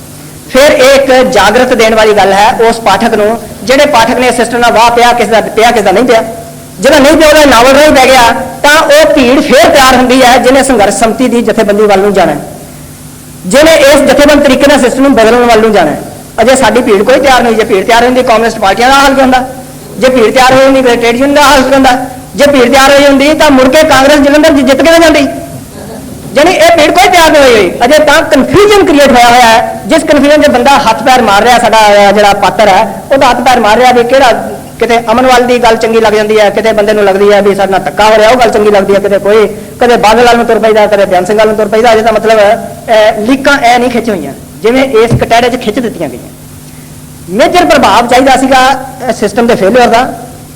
ਫਿਰ ਇਹ ਇੱਕ ਜਾਗਰਤ ਦੇਣ ਵਾਲੀ ਗੱਲ ਹੈ, ਉਸ ਪਾਠਕ ਨੂੰ, ਜਿਹੜੇ ਪਾਠਕ ਨੇ ਸਿਸਟਮ ਨਾਲ ਵਾਹ ਪਿਆ, ਕਿਸੇ ਦਾ ਪਿਆ, ਕਿਸੇ ਦਾ ਨਹੀਂ ਪਿਆ। ਜਿਹੜਾ ਨਹੀਂ ਪਿਆ, ਉਹਦਾ ਨਾਵਲ ਰਾਹੀਂ ਪੈ ਗਿਆ, ਤਾਂ ਉਹ ਭੀੜ ਫੇਰ ਤਿਆਰ ਹੁੰਦੀ ਹੈ, ਜਿਹਨੇ ਸੰਘਰਸ਼ ਸਮਤੀ ਦੀ ਜਥੇਬੰਦੀ ਵੱਲ ਨੂੰ ਜਾਣਾ ਜਿਹਨੇ ਇਸ ਜਥੇਬੰਦ ਤਰੀਕੇ ਨਾਲ ਸਿਸਟਮ ਨੂੰ ਬਦਲਣ ਵੱਲ ਨੂੰ ਜਾਣਾ ਅਜੇ ਸਾਡੀ ਭੀੜ ਕੋਈ ਤਿਆਰ ਨਹੀਂ ਜੇ ਭੀੜ ਤਿਆਰ ਹੁੰਦੀ ਕਮਿਊਨਿਸਟ ਪਾਰਟੀਆਂ ਦਾ ਹਾਲ ਕੀ ਹੁੰਦਾ? ਜੇ ਭੀੜ ਤਿਆਰ ਹੋਈ ਹੁੰਦੀ ਫਿਰ ਟ੍ਰੇਡ ਯੂਨੀਅਨ ਦਾ ਹਾਲ ਕੀ ਹੁੰਦਾ? ਜੇ ਭੀੜ ਤਿਆਰ ਹੋਈ ਹੁੰਦੀ ਤਾਂ ਮੁੜ ਕੇ ਕਾਂਗਰਸ ਜਲੰਧਰ ਜਿ- ਜਿੱਤ ਕੇ ਨਾ ਜਾਂਦੀ। ਜਾਣੀ ਇਹ ਭੀੜ ਕੋਈ ਤਿਆਰ ਨਹੀਂ ਹੋਈ ਹੋਈ। ਅਜੇ ਤਾਂ ਕਨਫਿਊਜ਼ਨ ਕ੍ਰੀਏਟ ਹੋਇਆ ਹੋਇਆ ਹੈ। ਜਿਸ ਕਨਫਿਊਜ਼ਨ 'ਚ ਬੰਦਾ ਹੱਥ ਪੈਰ ਮਾਰ ਰਿਹਾ ਸਾਡਾ ਜਿਹੜਾ ਪਾਤਰ ਹੈ ਉਹਦਾ ਹੱਥ ਪੈਰ ਮਾਰ ਰਿਹਾ ਵੀ ਕਿਹੜਾ ਕਿਤੇ ਅਮਨ ਅਮਨਵਾਲ ਦੀ ਗੱਲ ਚੰਗੀ ਲੱਗ ਜਾਂਦੀ ਹੈ ਕਿਤੇ ਬੰਦੇ ਨੂੰ ਲੱਗਦੀ ਹੈ ਵੀ ਸਾਡੇ ਨਾਲ ਧੱਕਾ ਹੋ ਰਿਹਾ ਉਹ ਗੱਲ ਚੰਗੀ ਲੱਗਦੀ ਹੈ ਕਿਤੇ ਕੋਈ ਕਦੇ ਬਾਦਲ ਵਾਲ ਨੂੰ ਤੁਰ ਪੈਂਦਾ ਕਦੇ ਬਿਆਨ ਸਿੰਘ ਵਾਲ ਨੂੰ ਤੁਰ ਪੈਂਦਾ ਅਜੇ ਤਾਂ ਮਤਲਬ ਅਹ, ਲੀਕਾਂ ਐ ਨਹੀਂ ਖਿੱਚ ਹੋਈਆਂ। ਜਿਵੇਂ ਇਸ ਕਟਹਿਰੇ 'ਚ ਖਿੱਚ ਦਿੱਤੀਆਂ ਗਈਆਂ। ਮੇਜਰ ਪ੍ਰਭਾਵ ਚਾਹੀਦਾ ਸੀਗਾ ਸਿਸਟਮ ਦੇ ਫੇਲਿਅਰ ਦਾ।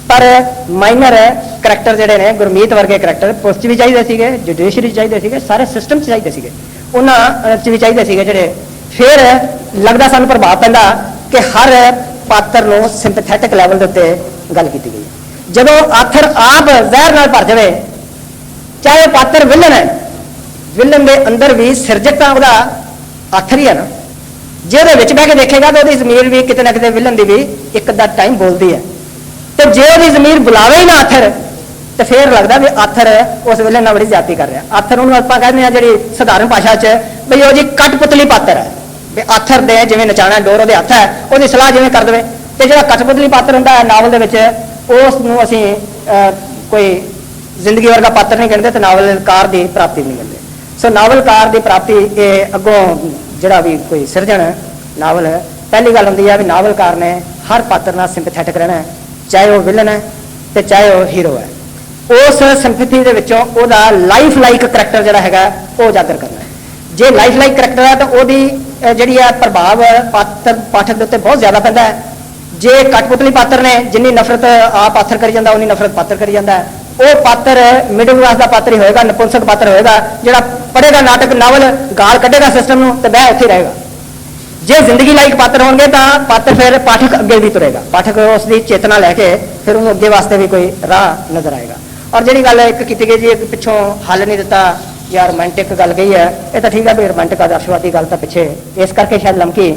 ਪਰ ਮਾਈਨਰ ਕਰੈਕਟਰ ਜਿਹੜੇ ਨੇ, ਗੁਰਮੀਤ ਵਰਗੇ ਕਰੈਕਟਰ ਪੁਲਿਸ 'ਚ ਵੀ ਚਾਹੀਦੇ ਸੀਗੇ ਜੁਡੀਸ਼ਰੀ 'ਚ ਚਾਹੀਦੇ ਸੀਗੇ, ਸਾਰੇ ਸਿਸਟਮ 'ਚ ਚਾਹੀਦੇ ਸੀਗੇ। ਉਹਨਾਂ 'ਚ ਵੀ ਚਾਹੀਦੇ ਸੀਗੇ ਜਿਹੜੇ ਫਿਰ ਲੱਗਦਾ ਸਾਨੂੰ ਪ੍ਰਭਾਵ ਪੈਂਦਾ ਕਿ ਹਰ ਪਾਤਰ ਨੂੰ ਸਿੰਪੈਥੈਟਿਕ ਲੈਵਲ ਦੇ ਉੱਤੇ ਗੱਲ ਕੀਤੀ ਗਈ। ਜਦੋਂ ਆਥਰ ਆਪ ਜ਼ਹਿਰ ਨਾਲ ਭਰ ਜਾਵੇ, ਚਾਹੇ ਪਾਤਰ ਵਿਲਨ ਹੈ, ਵਿਲਨ ਦੇ ਅੰਦਰ ਵੀ ਸਿਰਜਕ ਤਾਂ ਉਹਦਾ ਆਥਰ ਹੀ ਹੈ ਨਾ ਜੇ ਉਹਦੇ ਵਿੱਚ ਬਹਿ ਕੇ ਦੇਖੇਗਾ ਤਾਂ ਉਹਦੀ ਜ਼ਮੀਰ ਵੀ ਕਿਤੇ ਨਾ ਕਿਤੇ ਵਿਲਨ ਦੀ ਵੀ ਇੱਕ ਅੱਧਾ ਟਾਈਮ ਬੋਲਦੀ ਹੈ। ਤੇ ਜੇ ਉਹਦੀ ਜ਼ਮੀਰ ਬੁਲਾਵੇ ਹੀ ਨਾ ਆਥਰ, ਤੇ ਫੇਰ ਲੱਗਦਾ ਵੀ ਆਥਰ ਉਸ ਵੇਲੇ ਨਾ ਬੜੀ ਜ਼ਿਆਦਤੀ ਕਰ ਰਿਹਾ। ਆਥਰ ਉਹਨੂੰ ਆਪਾਂ ਕਹਿੰਦੇ ਆ ਜਿਹੜੀ ਸਧਾਰਨ ਭਾਸ਼ਾ 'ਚ ਬਈ ਉਹ ਜੀ ਕਟਪੁਤਲੀ ਪਾਤਰ ਹੈ। ਵੀ ਆਥਰ ਦੇ ਜਿਵੇਂ ਨਚਾਣਾ ਡੋਰ ਉਹਦੇ ਹੱਥ ਹੈ, ਉਹਦੀ ਸਲਾਹ ਜਿਵੇਂ ਕਰ ਦੇਵੇ। ਤੇ ਜਿਹੜਾ ਕਟਪੁਤਲੀ ਪਾਤਰ ਹੁੰਦਾ ਹੈ ਨਾਵਲ ਦੇ ਵਿੱਚ, ਉਸ ਨੂੰ ਅਸੀਂ ਕੋਈ ਜ਼ਿੰਦਗੀ ਵਰਗਾ ਪਾਤਰ ਨਹੀਂ ਕਹਿੰਦੇ ਤੇ ਨਾਵਲਕਾਰ ਦੀ ਪ੍ਰਾਪਤੀ ਨਹੀਂ ਕਹਿੰਦੇ। ਸੋ ਨਾਵਲਕਾਰ ਦੀ ਪ੍ਰਾਪਤੀ ਇਹ ਅੱਗੋਂ ਜਿਹੜਾ ਵੀ ਕੋਈ ਸਿਰਜਣ ਨਾਵਲ ਪਹਿਲੀ ਗੱਲ ਹੁੰਦੀ ਹੈ ਵੀ ਨਾਵਲਕਾਰ ਨੇ ਹਰ ਪਾਤਰ ਨਾਲ ਸਿੰਪੈਥੈਟਿਕ ਰਹਿਣਾ ਹੈ, ਚਾਹੇ ਉਹ ਵਿਲਨ ਹੈ ਤੇ ਚਾਹੇ ਉਹ ਹੀਰੋ ਹੈ। ਉਸ ਸਿੰਪੈਥੀ ਦੇ ਵਿੱਚੋਂ ਉਹਦਾ ਲਾਈਫ ਲਾਈਕ ਕਰੈਕਟਰ ਜਿਹੜਾ ਹੈਗਾ, ਉਹ ਉਜਾਗਰ ਕਰਨਾ ਜੇ ਲਾਈਫ ਲਾਈਕ ਕਰੈਕਟਰ ਹੈ ਤਾਂ ਉਹਦੀ ਜਿਹੜੀ ਹੈ ਪ੍ਰਭਾਵ ਪਾਤਰ, ਪਾਠਕ ਦੇ ਉੱਤੇ ਬਹੁਤ ਜ਼ਿਆਦਾ ਪੈਂਦਾ ਹੈ। ਜੇ ਕਟਪੁਤਲੀ ਪਾਤਰ ਨੇ ਜਿੰਨੀ ਨਫ਼ਰਤ ਆ ਪਾਤਰ ਕਰੀ ਜਾਂਦਾ, ਉਨੀ ਨਫ਼ਰਤ ਪਾਤਰ ਕਰੀ ਜਾਂਦਾ ਉਹ ਪਾਤਰ ਮਿਡਲ ਕਲਾਸ ਦਾ ਪਾਤਰ ਹੀ ਹੋਏਗਾ, ਨਪੁੰਸਕ ਪਾਤਰ ਹੋਏਗਾ, ਜਿਹੜਾ ਪੜ੍ਹੇਗਾ ਨਾਟਕ, ਨਾਵਲ, ਗਾਲ ਕੱਢੇਗਾ ਸਿਸਟਮ ਨੂੰ ਤੇ ਬਹਿ ਉੱਥੇ ਰਹੇਗਾ। ਜੇ ਜ਼ਿੰਦਗੀ ਲਾਇਕ ਪਾਤਰ ਹੋਣਗੇ ਤਾਂ ਪਾਤਰ ਫਿਰ ਪਾਠਕ ਅੱਗੇ ਵੀ ਤੁਰੇਗਾ। ਪਾਠਕ ਉਸ ਦੀ ਚੇਤਨਾ ਲੈ ਕੇ ਫਿਰ ਉਹਨੂੰ ਅੱਗੇ ਵਾਸਤੇ ਵੀ ਕੋਈ ਰਾਹ ਨਜ਼ਰ ਆਏਗਾ। ਔਰ ਜਿਹੜੀ ਗੱਲ ਇੱਕ ਕੀਤੀ ਗਈ ਜੀ, ਇੱਕ ਪਿੱਛੋਂ ਹੱਲ ਨਹੀਂ ਦਿੱਤਾ, ਜਾਂ ਰੋਮਾਂਟਿਕ ਗੱਲ ਗਈ ਹੈ, ਇਹ ਤਾਂ ਠੀਕ ਹੈ ਵੀ ਰੋਮਾਂਟਿਕ ਆਦਰਸ਼ਵਾਦੀ ਗੱਲ ਤਾਂ ਪਿੱਛੇ, ਇਸ ਕਰਕੇ ਸ਼ਾਇਦ ਲਮਕੀ